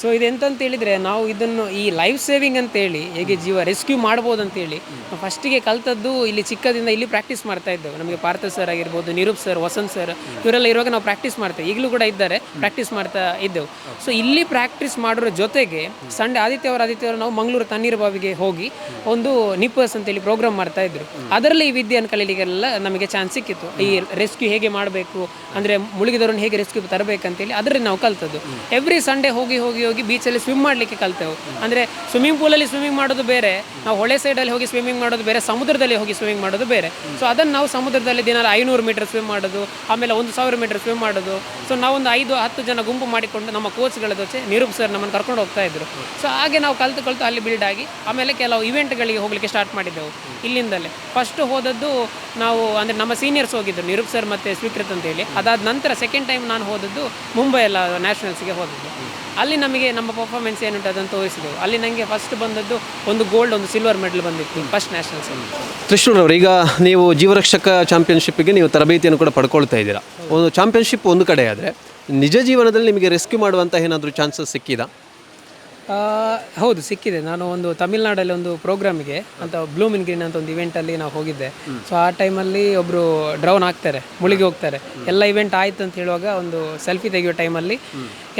ಸೊ ಇದೆಂತಂತ ಹೇಳಿದರೆ ನಾವು ಇದನ್ನು ಈ ಲೈಫ್ ಸೇವಿಂಗ್ ಅಂತೇಳಿ ಹೇಗೆ ಜೀವ ರೆಸ್ಕ್ಯೂ ಮಾಡ್ಬೋದು ಅಂತೇಳಿ ನಾವು ಫಸ್ಟಿಗೆ ಕಲ್ತದ್ದು ಇಲ್ಲಿ ಚಿಕ್ಕದಿಂದ ಇಲ್ಲಿ ಪ್ರಾಕ್ಟೀಸ್ ಮಾಡ್ತಾ ಇದ್ದೆವು. ನಮಗೆ ಪಾರ್ಥ ಸರ್ ಆಗಿರ್ಬೋದು ನಿರೂಪ್ ಸರ್ ವಸಂತ್ ಸರ್ ಇವರೆಲ್ಲ ಇರುವಾಗ ನಾವು ಪ್ರಾಕ್ಟೀಸ್ ಮಾಡ್ತೇವೆ. ಈಗಲೂ ಕೂಡ ಇದ್ದಾರೆ ಪ್ರಾಕ್ಟೀಸ್ ಮಾಡ್ತಾ ಇದ್ದೆವು. ಸೊ ಇಲ್ಲಿ ಪ್ರಾಕ್ಟೀಸ್ ಮಾಡೋರ ಜೊತೆಗೆ ಸಂಡೇ ಆದಿತ್ಯವಾರ ಆದಿತ್ಯವಾರ ನಾವು ಮಂಗಳೂರು ತಣ್ಣೀರು ಬಾವಿಗೆ ಹೋಗಿ ಒಂದು ನಿಪ್ಪಸ್ ಅಂತೇಳಿ ಪ್ರೋಗ್ರಾಮ್ ಮಾಡ್ತಾ ಇದ್ರು. ಅದರಲ್ಲಿ ಈ ವಿದ್ಯೆಯನ್ನು ಕಲೀಲಿಕ್ಕೆಲ್ಲ ನಮಗೆ ಚಾನ್ಸ್ ಸಿಕ್ಕಿತ್ತು. ಈ ರೆಸ್ಕ್ಯೂ ಹೇಗೆ ಮಾಡಬೇಕು ಅಂದರೆ ಮುಳುಗಿದವರನ್ನು ಹೇಗೆ ರೆಸ್ಕ್ಯೂ ತರಬೇಕಂತೇಳಿ ಅದರಲ್ಲಿ ನಾವು ಕಲ್ತದ್ದು. ಎವ್ರಿ ಸಂಡೇ ಹೋಗಿ ಹೋಗಿ ಹೋಗಿ ಬೀಚಲ್ಲಿ ಸ್ವಿಮ್ ಮಾಡಲಿಕ್ಕೆ ಕಲ್ತೆವು. ಅಂದರೆ ಸ್ವಿಮ್ಮಿಂಗ್ ಪೂಲಲ್ಲಿ ಸ್ವಿಮ್ಮಿಂಗ್ ಮಾಡೋದು ಬೇರೆ, ನಾವು ಹೊಳೆ ಸೈಡಲ್ಲಿ ಹೋಗಿ ಸ್ವಿಮ್ಮಿಂಗ್ ಮಾಡೋದು ಬೇರೆ, ಸಮುದ್ರದಲ್ಲಿ ಹೋಗಿ ಸ್ವಿಮ್ಮಿಂಗ್ ಮಾಡೋದು ಬೇರೆ. ಸೊ ಅದನ್ನು ನಾವು ಸಮುದ್ರದಲ್ಲಿ ದಿನ ಐನೂರು ಮೀಟರ್ ಸ್ವಿಮ್ ಮಾಡೋದು, ಆಮೇಲೆ ಒಂದು ಸಾವಿರ ಮೀಟರ್ ಸ್ವಿಮ್ ಮಾಡೋದು. ಸೊ ನಾವೊಂದು ಐದು, ಹತ್ತು ಜನ ಗುಂಪು ಮಾಡಿಕೊಂಡು ನಮ್ಮ ಕೋಚ್ಗಳ ಜೊತೆ ನಿರೂಪ್ ಸರ್ ನಮ್ಮನ್ನು ಕರ್ಕೊಂಡು ಹೋಗ್ತಾ ಇದ್ರು. ಸೊ ಹಾಗೆ ನಾವು ಕಲ್ತು ಕಲಿತು ಅಲ್ಲಿ ಬಿಲ್ಡ್ ಆಗಿ, ಆಮೇಲೆ ಕೆಲವು ಇವೆಂಟ್ಗಳಿಗೆ ಹೋಗಲಿಕ್ಕೆ ಸ್ಟಾರ್ಟ್ ಮಾಡಿದ್ದೆವು ಇಲ್ಲಿಂದಲೇ. ಫಸ್ಟ್ ಹೋದದ್ದು ನಾವು ಅಂದರೆ ನಮ್ಮ ಸೀನಿಯರ್ಸ್ ಹೋಗಿದ್ರು, ನಿರೂಪ್ ಸರ್ ಮತ್ತು ಸ್ವೀಕೃತ್ ಅಂತೇಳಿ. ಅದಾದ ನಂತರ ಸೆಕೆಂಡ್ ಟೈಮ್ ನಾನು ಹೋದದ್ದು ಮುಂಬೈ ಎಲ್ಲ ನ್ಯಾಷನಲ್ಸ್ಗೆ ಹೋದದ್ದು. ಅಲ್ಲಿ ನಮಗೆ ನಮ್ಮ ಪರ್ಫಾರ್ಮೆನ್ಸ್ ಏನುಂಟು ಅದನ್ನು ತೋರಿಸಿದೆವು. ಅಲ್ಲಿ ನನಗೆ ಫಸ್ಟ್ ಬಂದದ್ದು ಒಂದು ಗೋಲ್ಡ್ ಒಂದು ಸಿಲ್ವರ್ ಮೆಡಲ್ ಬಂದಿತ್ತು ಫಸ್ಟ್ ನ್ಯಾಷನಲ್ಸ್ ಕೃಷ್ಣರವರು ಈಗ ನೀವು ಜೀವರಕ್ಷಕ ಚಾಂಪಿಯನ್ಶಿಪ್ಗೆ ನೀವು ತರಬೇತಿಯನ್ನು ಕೂಡ ಪಡ್ಕೊಳ್ತಾ ಇದ್ದೀರಾ. ಒಂದು ಚಾಂಪಿಯನ್ಶಿಪ್ ಒಂದು ಕಡೆ ಆದರೆ ನಿಜ ಜೀವನದಲ್ಲಿ ನಿಮಗೆ ರೆಸ್ಕ್ಯೂ ಮಾಡುವಂಥ ಏನಾದರೂ ಚಾನ್ಸಸ್ ಸಿಕ್ಕಿದಾ? ಹೌದು, ಸಿಕ್ಕಿದೆ. ನಾನು ಒಂದು ತಮಿಳ್ನಾಡಲ್ಲಿ ಒಂದು ಪ್ರೋಗ್ರಾಮಿಗೆ, ಅಂತ ಬ್ಲೂಮ್ ಇನ್ ಗ್ರೀನ್ ಅಂತ ಒಂದು ಇವೆಂಟಲ್ಲಿ ನಾವು ಹೋಗಿದ್ದೆ. ಸೊ ಆ ಟೈಮಲ್ಲಿ ಒಬ್ಬರು ಡ್ರೌನ್ ಆಗ್ತಾರೆ ಮುಳುಗಿ ಹೋಗ್ತಾರೆ. ಎಲ್ಲ ಇವೆಂಟ್ ಆಯ್ತು ಅಂತ ಹೇಳುವಾಗ ಒಂದು ಸೆಲ್ಫಿ ತೆಗೆಯೋ ಟೈಮಲ್ಲಿ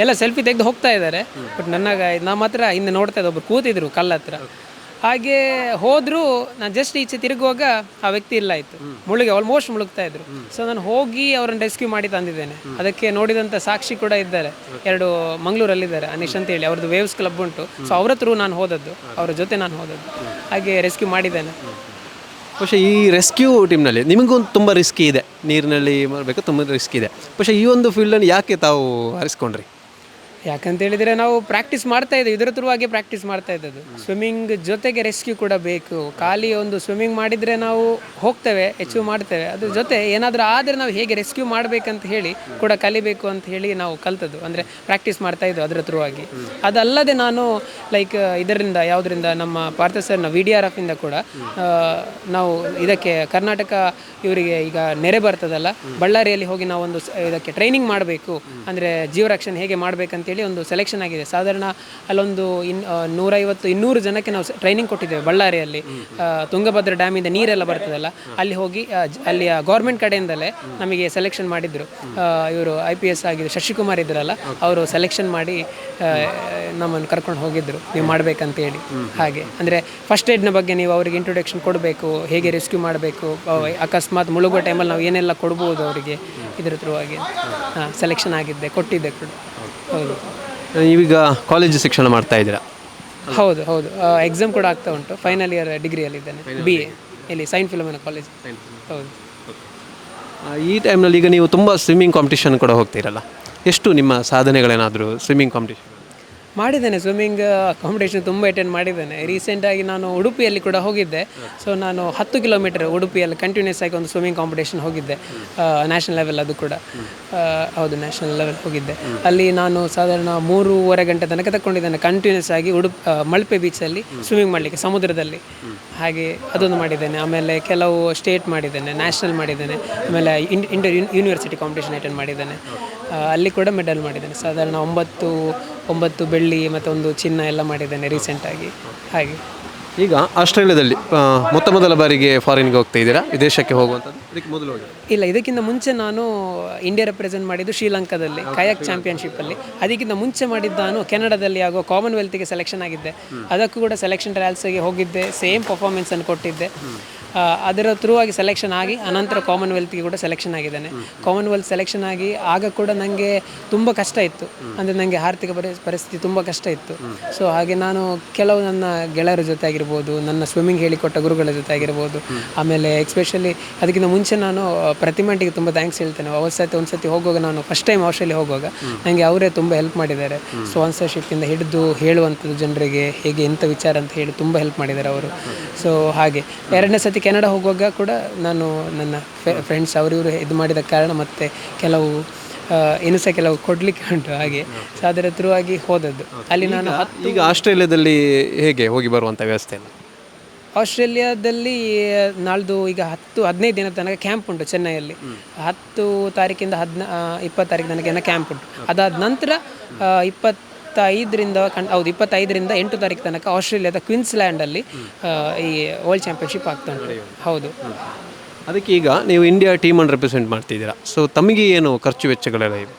ಎಲ್ಲ ಸೆಲ್ಫಿ ತೆಗೆದು ಹೋಗ್ತಾ ಇದ್ದಾರೆ. ಬಟ್ ನನ್ನ ನಾ ಮಾತ್ರ ಹಿಂದೆ ನೋಡ್ತಾ ಇದ್ದೆ. ಒಬ್ರು ಕೂತಿದ್ರು ಕಲ್ಲ ಹತ್ರ. ಹಾಗೆ ಹೋದರೂ ನಾನು ಜಸ್ಟ್ ಈಚೆ ತಿರುಗುವಾಗ ಆ ವ್ಯಕ್ತಿ ಇಲ್ಲ ಆಯ್ತು. ಮುಳುಗಿ ಆಲ್ಮೋಸ್ಟ್ ಮುಳುಗ್ತಾ ಇದ್ರು. ಸೊ ನಾನು ಹೋಗಿ ಅವರನ್ನು ರೆಸ್ಕ್ಯೂ ಮಾಡಿ ತಂದಿದ್ದೇನೆ. ಅದಕ್ಕೆ ನೋಡಿದಂತ ಸಾಕ್ಷಿ ಕೂಡ ಇದ್ದಾರೆ. ಎರಡು ಮಂಗಳೂರಲ್ಲಿದ್ದಾರೆ ಅನೀಶ್ ಅಂತ ಹೇಳಿ. ಅವ್ರದ್ದು ವೇವ್ಸ್ ಕ್ಲಬ್ ಉಂಟು. ಸೊ ಅವ್ರ ನಾನು ಹೋದದ್ದು. ಅವರ ಜೊತೆ ನಾನು ಹೋದದ್ದು. ಹಾಗೆ ರೆಸ್ಕ್ಯೂ ಮಾಡಿದ್ದೇನೆ. ಪಕ್ಷ ಈ ರೆಸ್ಕ್ಯೂ ಟೀಮ್ನಲ್ಲಿ ನಿಮಗೂ ತುಂಬ ರಿಸ್ಕ್ ಇದೆ. ನೀರಿನಲ್ಲಿ ಮಾಡಬೇಕು ತುಂಬ ರಿಸ್ಕ್ ಇದೆ. ಪಕ್ಷ ಈ ಒಂದು ಫೀಲ್ಡನ್ನು ಯಾಕೆ ತಾವು ಹರಿಸ್ಕೊಂಡ್ರಿ? ಯಾಕಂತ ಹೇಳಿದರೆ ನಾವು ಪ್ರಾಕ್ಟೀಸ್ ಮಾಡ್ತಾ ಇದ್ದೇವೆ. ಇದರ ತುರುವಾಗಿ ಪ್ರಾಕ್ಟೀಸ್ ಮಾಡ್ತಾ ಇದ್ದದ್ದು. ಸ್ವಿಮ್ಮಿಂಗ್ ಜೊತೆಗೆ ರೆಸ್ಕ್ಯೂ ಕೂಡ ಬೇಕು. ಖಾಲಿ ಒಂದು ಸ್ವಿಮ್ಮಿಂಗ್ ಮಾಡಿದರೆ ನಾವು ಹೋಗ್ತೇವೆ ಅಚೀವ್ ಮಾಡ್ತೇವೆ. ಅದ್ರ ಜೊತೆ ಏನಾದರೂ ಆದರೆ ನಾವು ಹೇಗೆ ರೆಸ್ಕ್ಯೂ ಮಾಡಬೇಕಂತ ಹೇಳಿ ಕೂಡ ಕಲಿಬೇಕು ಅಂತ ಹೇಳಿ ನಾವು ಕಲ್ತದ್ದು. ಅಂದರೆ ಪ್ರಾಕ್ಟೀಸ್ ಮಾಡ್ತಾ ಇದ್ದೆವು ಅದರ ತುರುವಾಗಿ. ಅದಲ್ಲದೆ ನಾನು ಲೈಕ್ ಇದರಿಂದ, ಯಾವುದರಿಂದ ನಮ್ಮ ಪಾರ್ಥ ಸರ್ನ ವಿ ಡಿ ಆರ್ ಎಫಿಂದ ಕೂಡ ನಾವು ಇದಕ್ಕೆ ಕರ್ನಾಟಕ ಇವರಿಗೆ ಈಗ ನೆರೆ ಬರ್ತದಲ್ಲ, ಬಳ್ಳಾರಿಯಲ್ಲಿ ಹೋಗಿ ನಾವು ಒಂದು ಇದಕ್ಕೆ ಟ್ರೈನಿಂಗ್ ಮಾಡಬೇಕು. ಅಂದರೆ ಜೀವರಕ್ಷಣೆ ಹೇಗೆ ಮಾಡಬೇಕಂತೇಳಿ ಒಂದು ಸೆಲೆಕ್ಷನ್ ಆಗಿದೆ. ಸಾಧಾರಣ ಅಲ್ಲೊಂದು ಇನ್ ನೂರೈವತ್ತು, ಇನ್ನೂರು ಜನಕ್ಕೆ ನಾವು ಟ್ರೈನಿಂಗ್ ಕೊಟ್ಟಿದ್ದೇವೆ ಬಳ್ಳಾರಿಯಲ್ಲಿ. ತುಂಗಭದ್ರ ಡ್ಯಾಮಿಂದ ನೀರೆಲ್ಲ ಬರ್ತದಲ್ಲ, ಅಲ್ಲಿ ಹೋಗಿ ಅಲ್ಲಿ ಗೌರ್ಮೆಂಟ್ ಕಡೆಯಿಂದಲೇ ನಮಗೆ ಸೆಲೆಕ್ಷನ್ ಮಾಡಿದ್ರು. ಇವರು ಐ ಪಿ ಎಸ್ ಆಗಿದ್ದು ಶಶಿಕುಮಾರ್ ಇದ್ರಲ್ಲ, ಅವರು ಸೆಲೆಕ್ಷನ್ ಮಾಡಿ ನಮ್ಮನ್ನು ಕರ್ಕೊಂಡು ಹೋಗಿದ್ರು. ನೀವು ಮಾಡಬೇಕಂತೇಳಿ. ಹಾಗೆ. ಅಂದರೆ ಫಸ್ಟ್ ಏಡ್ನ ಬಗ್ಗೆ ನೀವು ಅವರಿಗೆ ಇಂಟ್ರೊಡಕ್ಷನ್ ಕೊಡಬೇಕು, ಹೇಗೆ ರೆಸ್ಕ್ಯೂ ಮಾಡಬೇಕು ಅಕಸ್ಮಾತ್ ಮುಳುಗೋ ಟೈಮಲ್ಲಿ ನಾವು ಏನೆಲ್ಲ ಕೊಡ್ಬೋದು ಅವರಿಗೆ, ಇದ್ರ ಥ್ರೂ ಹಾಂ ಸೆಲೆಕ್ಷನ್ ಆಗಿದ್ದೆ, ಕೊಟ್ಟಿದ್ದೆ ಕೂಡ. ಹೌದು. ನೀವೀಗ ಕಾಲೇಜ್ ಶಿಕ್ಷಣ ಮಾಡ್ತಾ ಇದ್ದೀರಾ? ಹೌದು ಹೌದು. ಎಕ್ಸಾಮ್ ಕೂಡ ಆಗ್ತಾ ಉಂಟು. ಫೈನಲ್ ಇಯರ್ ಡಿಗ್ರಿಯಲ್ಲಿದ್ದೇನೆ ಬಿ ಎ ಇಲ್ಲಿ ಸೈನ್ ಫಿಲಮಿನ ಕಾಲೇಜ್ ಹೌದು. ಈ ಟೈಮ್ನಲ್ಲಿ ಈಗ ನೀವು ತುಂಬ ಸ್ವಿಮ್ಮಿಂಗ್ ಕಾಂಪಿಟೇಷನ್ ಕೂಡ ಹೋಗ್ತೀರಲ್ಲ? ಎಷ್ಟು ನಿಮ್ಮ ಸಾಧನೆಗಳೇನಾದರೂ ಸ್ವಿಮ್ಮಿಂಗ್ ಕಾಂಪಿಟಿಷನ್ ಮಾಡಿದ್ದೇನೆ ಸ್ವಿಮ್ಮಿಂಗ್ ಕಾಂಪಿಟೇಷನ್ ತುಂಬ ಅಟೆಂಡ್ ಮಾಡಿದ್ದೇನೆ. ರೀಸೆಂಟಾಗಿ ನಾನು ಉಡುಪಿಯಲ್ಲಿ ಕೂಡ ಹೋಗಿದ್ದೆ. ಸೊ ನಾನು ಹತ್ತು ಕಿಲೋಮೀಟರ್ ಉಡುಪಿಯಲ್ಲಿ ಕಂಟಿನ್ಯೂಸ್ ಆಗಿ ಒಂದು ಸ್ವಿಮ್ಮಿಂಗ್ ಕಾಂಪಿಟೇಷನ್ ಹೋಗಿದ್ದೆ. ನ್ಯಾಷನಲ್ ಲೆವೆಲ್ ಅದು ಕೂಡ. ಹೌದು ನ್ಯಾಷನಲ್ ಲೆವೆಲ್ ಹೋಗಿದ್ದೆ. ಅಲ್ಲಿ ನಾನು ಸಾಧಾರಣ ಮೂರುವರೆ ಗಂಟೆ ತನಕ ತಗೊಂಡಿದ್ದೇನೆ ಕಂಟಿನ್ಯೂಸ್ ಆಗಿ ಉಡುಪ್ ಮಲ್ಪೆ ಬೀಚಲ್ಲಿ ಸ್ವಿಮ್ಮಿಂಗ್ ಮಾಡಲಿಕ್ಕೆ ಸಮುದ್ರದಲ್ಲಿ. ಹಾಗೆ ಅದೊಂದು ಮಾಡಿದ್ದೇನೆ. ಆಮೇಲೆ ಕೆಲವು ಸ್ಟೇಟ್ ಮಾಡಿದ್ದೇನೆ ನ್ಯಾಷನಲ್ ಮಾಡಿದ್ದೇನೆ. ಆಮೇಲೆ ಇಂಟರ್ ಯೂನಿವರ್ಸಿಟಿ ಕಾಂಪಿಟೇಷನ್ ಅಟೆಂಡ್ ಮಾಡಿದ್ದೇನೆ. ಅಲ್ಲಿ ಕೂಡ ಮೆಡಲ್ ಮಾಡಿದ್ದೇನೆ. ಸಾಧಾರಣ ಒಂಬತ್ತು ಒಂಬತ್ತು ಬೆಳ್ಳಿ ಮತ್ತು ಒಂದು ಚಿನ್ನ ಎಲ್ಲ ಮಾಡಿದ್ದೇನೆ ರೀಸೆಂಟಾಗಿ ಹಾಗೆ. ಈಗ ಆಸ್ಟ್ರೇಲಿಯಾದಲ್ಲಿ ಆ, ಮೊತ್ತ ಮೊದಲ ಬಾರಿಗೆ ಫಾರಿನ್ಗೆ ಹೋಗ್ತಾ ಇದ್ದೀರಾ? ವಿದೇಶಕ್ಕೆ ಹೋಗುವಂಥದ್ದು? ಅದಕ್ಕೆ ಮೊದಲು ಹೋಗಿ. ಇಲ್ಲ ಇದಕ್ಕಿಂತ ಮುಂಚೆ ನಾನು ಇಂಡಿಯಾ ರೆಪ್ರೆಸೆಂಟ್ ಮಾಡಿದ್ದು ಶ್ರೀಲಂಕಾದಲ್ಲಿ ಕಯಾಕ್ ಚಾಂಪಿಯನ್ಶಿಪ್ಪಲ್ಲಿ ಅದಕ್ಕಿಂತ ಮುಂಚೆ ಮಾಡಿದ್ದು ನಾನು ಕೆನಡಾದಲ್ಲಿ ಆಗೋ ಕಾಮನ್ವೆಲ್ತ್ಗೆ ಸೆಲೆಕ್ಷನ್ ಆಗಿದ್ದೆ. ಅದಕ್ಕೂ ಕೂಡ ಸೆಲೆಕ್ಷನ್ ಟ್ರಯಲ್ಸ್ಗೆ ಹೋಗಿದ್ದೆ ಸೇಮ್ ಪರ್ಫಾರ್ಮೆನ್ಸನ್ನು ಕೊಟ್ಟಿದ್ದೆ. ಅದರ ಥ್ರೂ ಆಗಿ ಸೆಲೆಕ್ಷನ್ ಆಗಿ ಅನಂತರ ಕಾಮನ್ವೆಲ್ತ್ಗೆ ಕೂಡ ಸೆಲೆಕ್ಷನ್ ಆಗಿದ್ದಾನೆ. ಕಾಮನ್ವೆಲ್ತ್ ಸೆಲೆಕ್ಷನ್ ಆಗಿ ಆಗ ಕೂಡ ನನಗೆ ತುಂಬ ಕಷ್ಟ ಇತ್ತು. ಅಂದರೆ ನನಗೆ ಆರ್ಥಿಕ ಪರಿ ಪರಿಸ್ಥಿತಿ ತುಂಬ ಕಷ್ಟ ಇತ್ತು. ಸೊ ಹಾಗೆ ನಾನು ಕೆಲವು ನನ್ನ ಗೆಳೆಯರ ಜೊತೆ ಆಗಿರ್ಬೋದು ನನ್ನ ಸ್ವಿಮ್ಮಿಂಗ್ ಹೇಳಿಕೊಟ್ಟ ಗುರುಗಳ ಜೊತೆ ಆಗಿರ್ಬೋದು ಆಮೇಲೆ ಎಕ್ಸ್ಪೆಷಲಿ ಅದಕ್ಕಿಂತ ಮುಂಚೆ ನಾನು ಪ್ರತಿಮಾಟಿಗೆ ತುಂಬ ಥ್ಯಾಂಕ್ಸ್ ಹೇಳ್ತೇನೆ. ಅವತ್ತು ಸತಿ ಒಂದು ಸತಿ ಹೋಗುವಾಗ ನಾನು ಫಸ್ಟ್ ಟೈಮ್ ಆಸ್ಟ್ರೇಲಿಯಾ ಹೋಗುವಾಗ ನನಗೆ ಅವರೇ ತುಂಬ ಹೆಲ್ಪ್ ಮಾಡಿದ್ದಾರೆ. ಸ್ಪಾನ್ಸರ್ಶಿಪ್ಪಿಂದ ಹಿಡಿದು ಹೇಳುವಂಥದ್ದು ಜನರಿಗೆ ಹೇಗೆ ಎಂಥ ವಿಚಾರ ಅಂತ ಹೇಳಿ ತುಂಬ ಹೆಲ್ಪ್ ಮಾಡಿದ್ದಾರೆ ಅವರು. ಸೊ ಹಾಗೆ. ಎರಡನೇ ಸತಿ ಕೆನಡಾ ಹೋಗುವಾಗ ಕೂಡ ನಾನು ನನ್ನ ಫ್ರೆಂಡ್ಸ್ ಅವರಿವರು ಇದು ಮಾಡಿದ ಕಾರಣ ಮತ್ತು ಕೆಲವು ಇನ್ನು ಸಹ ಕೆಲವು ಕೊಡಲಿಕ್ಕೆ ಉಂಟು ಹಾಗೆ. ಸೊ ಅದರ ಥ್ರೂ ಆಗಿ ಹೋದದ್ದು. ಅಲ್ಲಿ ನಾನು ಈಗ ಆಸ್ಟ್ರೇಲಿಯಾದಲ್ಲಿ ಹೇಗೆ ಹೋಗಿ ಬರುವಂಥ ವ್ಯವಸ್ಥೆ ಆಸ್ಟ್ರೇಲಿಯಾದಲ್ಲಿ ನಾಳ್ದು ಈಗ ಹತ್ತು ಹದಿನೈದು ದಿನದ ತನಕ ಕ್ಯಾಂಪ್ ಉಂಟು ಚೆನ್ನೈಯಲ್ಲಿ. ಹತ್ತು ತಾರೀಕಿಂದ ಹದಿನ ಇಪ್ಪತ್ತು ತಾರೀಕು ತನಕ ಏನೋ ಕ್ಯಾಂಪ್ ಉಂಟು. ಅದಾದ ನಂತರ ಆ, ಇಪ್ಪತ್ತೈದರಿಂದ ಕಣ್ ಹೌದು ಇಪ್ಪತ್ತೈದರಿಂದ ಎಂಟು ತಾರೀಕು ತನಕ ಆಸ್ಟ್ರೇಲಿಯಾದ ಕ್ವಿನ್ಸ್ಲ್ಯಾಂಡಲ್ಲಿ ಲ್ಯಾಂಡಲ್ಲಿ ಈ ವರ್ಲ್ಡ್ ಚಾಂಪಿಯನ್ಶಿಪ್ ಆಗ್ತಾ ಉಂಟು. ಹೌದು. ಅದಕ್ಕೆ ಈಗ ನೀವು ಇಂಡಿಯಾ ಟೀಮನ್ನು ರೆಪ್ರೆಸೆಂಟ್ ಮಾಡ್ತಿದ್ದೀರಾ. ಸೊ ತಮಗೆ ಏನು ಖರ್ಚು ವೆಚ್ಚಗಳೆಲ್ಲ ಇವೆ?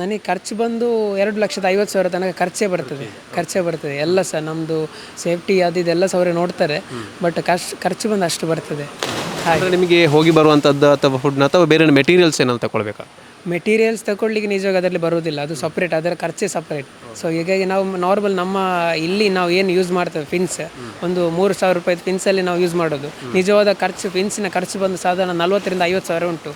ನನಗೆ ಖರ್ಚು ಬಂದು ಎರಡು ಲಕ್ಷದ ಐವತ್ತು ಸಾವಿರ ತನಕ ಖರ್ಚೇ ಬರ್ತದೆ. ಖರ್ಚೇ ಬರ್ತದೆ. ಎಲ್ಲ ಸಹ ನಮ್ಮದು ಸೇಫ್ಟಿ ಅದು ಇದೆಲ್ಲ ಸಹ ಅವರೇ ನೋಡ್ತಾರೆ. ಬಟ್ ಖರ್ಚು ಖರ್ಚು ಬಂದು ಅಷ್ಟು ಬರ್ತದೆ. ನಿಮಗೆ ಹೋಗಿ ಬರುವಂಥದ್ದು ಅಥವಾ ಫುಡ್ನ ಅಥವಾ ಬೇರೆ ಮೆಟೀರಿಯಲ್ಸ್ ಏನಾದ್ರು ತಗೊಳ್ಬೇಕಾ? ಮೆಟೀರಿಯಲ್ಸ್ ತಗೊಳ್ಳಿಕ್ಕೆ ನಿಜವಾಗಿ ಅದರಲ್ಲಿ ಬರೋದಿಲ್ಲ ಅದು ಸಪ್ರೇಟ್ ಅದರ ಖರ್ಚೇ ಸಪ್ರೇಟ್ ಸೊ ಹೀಗಾಗಿ ನಾವು ನಾರ್ಮಲ್ ನಮ್ಮ ಇಲ್ಲಿ ನಾವು ಏನು ಯೂಸ್ ಮಾಡ್ತೇವೆ ಫಿನ್ಸ್ ಒಂದು ಮೂರು ಸಾವಿರ ರೂಪಾಯಿ ಫಿನ್ಸಲ್ಲಿ ನಾವು ಯೂಸ್ ಮಾಡೋದು. ನಿಜವಾದ ಖರ್ಚು ಫಿನ್ಸಿನ ಖರ್ಚು ಬಂದು ಸಾಧಾರಣ ನಲ್ವತ್ತರಿಂದ ಐವತ್ತು ಸಾವಿರ ಉಂಟು.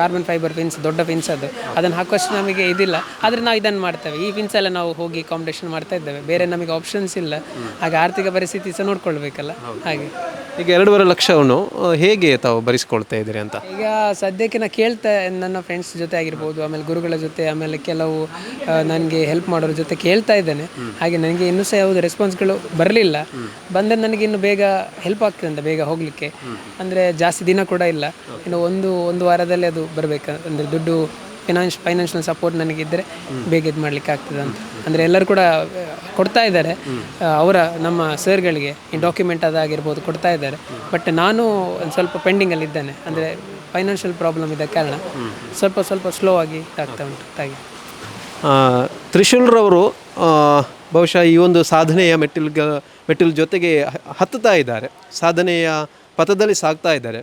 ಕಾರ್ಬನ್ ಫೈಬರ್ ಪಿನ್ಸ್ ದೊಡ್ಡ ಪಿನ್ಸ್ ಅದು. ಅದನ್ನು ಹಾಕುವಷ್ಟು ನಮಗೆ ಇದಿಲ್ಲ. ಆದರೆ ನಾವು ಇದನ್ನು ಮಾಡ್ತೇವೆ. ಈ ಪಿನ್ಸ್ ಎಲ್ಲ ನಾವು ಹೋಗಿ ಕಾಂಪಿಟೇಷನ್ ಮಾಡ್ತಾ ಇದ್ದೇವೆ. ಬೇರೆ ನಮಗೆ ಆಪ್ಷನ್ಸ್ ಇಲ್ಲ. ಹಾಗೆ ಆರ್ಥಿಕ ಪರಿಸ್ಥಿತಿ ಸಹ ನೋಡ್ಕೊಳ್ಬೇಕಲ್ಲ. ಹಾಗೆ. ಈಗ ಎರಡೂವರೆ ಲಕ್ಷವನ್ನು ಹೇಗೆ ತಾವು ಭರಿಸ್ಕೊಳ್ತಾ ಇದ್ದೀರಿ ಅಂತ? ಈಗ ಸದ್ಯಕ್ಕೆ ನಾ ಕೇಳ್ತಾ ನನ್ನ ಫ್ರೆಂಡ್ಸ್ ಜೊತೆ ಆಗಿರ್ಬೋದು ಆಮೇಲೆ ಗುರುಗಳ ಜೊತೆ ಆಮೇಲೆ ಕೆಲವು ನನಗೆ ಹೆಲ್ಪ್ ಮಾಡೋರ ಜೊತೆ ಕೇಳ್ತಾ ಇದ್ದೇನೆ. ಹಾಗೆ ನನಗೆ ಇನ್ನೂ ಸಹ ಯಾವುದು ರೆಸ್ಪಾನ್ಸ್ಗಳು ಬರಲಿಲ್ಲ. ಬಂದರೆ ನನಗೆ ಇನ್ನು ಬೇಗ ಹೆಲ್ಪ್ ಆಗ್ತದೆ ಅಂತ ಬೇಗ ಹೋಗಲಿಕ್ಕೆ. ಅಂದರೆ ಜಾಸ್ತಿ ದಿನ ಕೂಡ ಇಲ್ಲ. ಇನ್ನು ಒಂದು ಒಂದು ವಾರದಲ್ಲಿ ಅದು ಬರಬೇಕು? ಅಂದರೆ ದುಡ್ಡು ಫಿನಾನ್ಷ್ ಫೈನಾನ್ಷಿಯಲ್ ಸಪೋರ್ಟ್ ನನಗಿದ್ದರೆ ಬೇಗ ಇದು ಮಾಡಲಿಕ್ಕೆ ಆಗ್ತದೆ ಅಂತ. ಅಂದರೆ ಎಲ್ಲರೂ ಕೂಡ ಕೊಡ್ತಾ ಇದ್ದಾರೆ. ಅವರ ನಮ್ಮ ಸರ್ಗಳಿಗೆ ಈ ಡಾಕ್ಯುಮೆಂಟ್ ಅದಾಗಿರ್ಬೋದು ಕೊಡ್ತಾ ಇದ್ದಾರೆ. ಬಟ್ ನಾನು ಒಂದು ಸ್ವಲ್ಪ ಪೆಂಡಿಂಗಲ್ಲಿ ಇದ್ದೇನೆ. ಅಂದರೆ ಫೈನಾನ್ಷಿಯಲ್ ಪ್ರಾಬ್ಲಮ್ ಇದ್ದ ಕಾರಣ ಸ್ವಲ್ಪ ಸ್ವಲ್ಪ ಸ್ಲೋ ಆಗಿ ಆಗ್ತಾ ಉಂಟು. ಹಾಗೆ. ತ್ರಿಶೂಲ್ರವರು ಬಹುಶಃ ಈ ಒಂದು ಸಾಧನೆಯ ಮೆಟ್ಟಿಲ್ಗ ಮೆಟ್ಟಿಲು ಜೊತೆಗೆ ಹತ್ತುತ್ತಾ ಇದ್ದಾರೆ. ಸಾಧನೆಯ ಪಥದಲ್ಲಿ ಸಾಗ್ತಾ ಇದ್ದಾರೆ.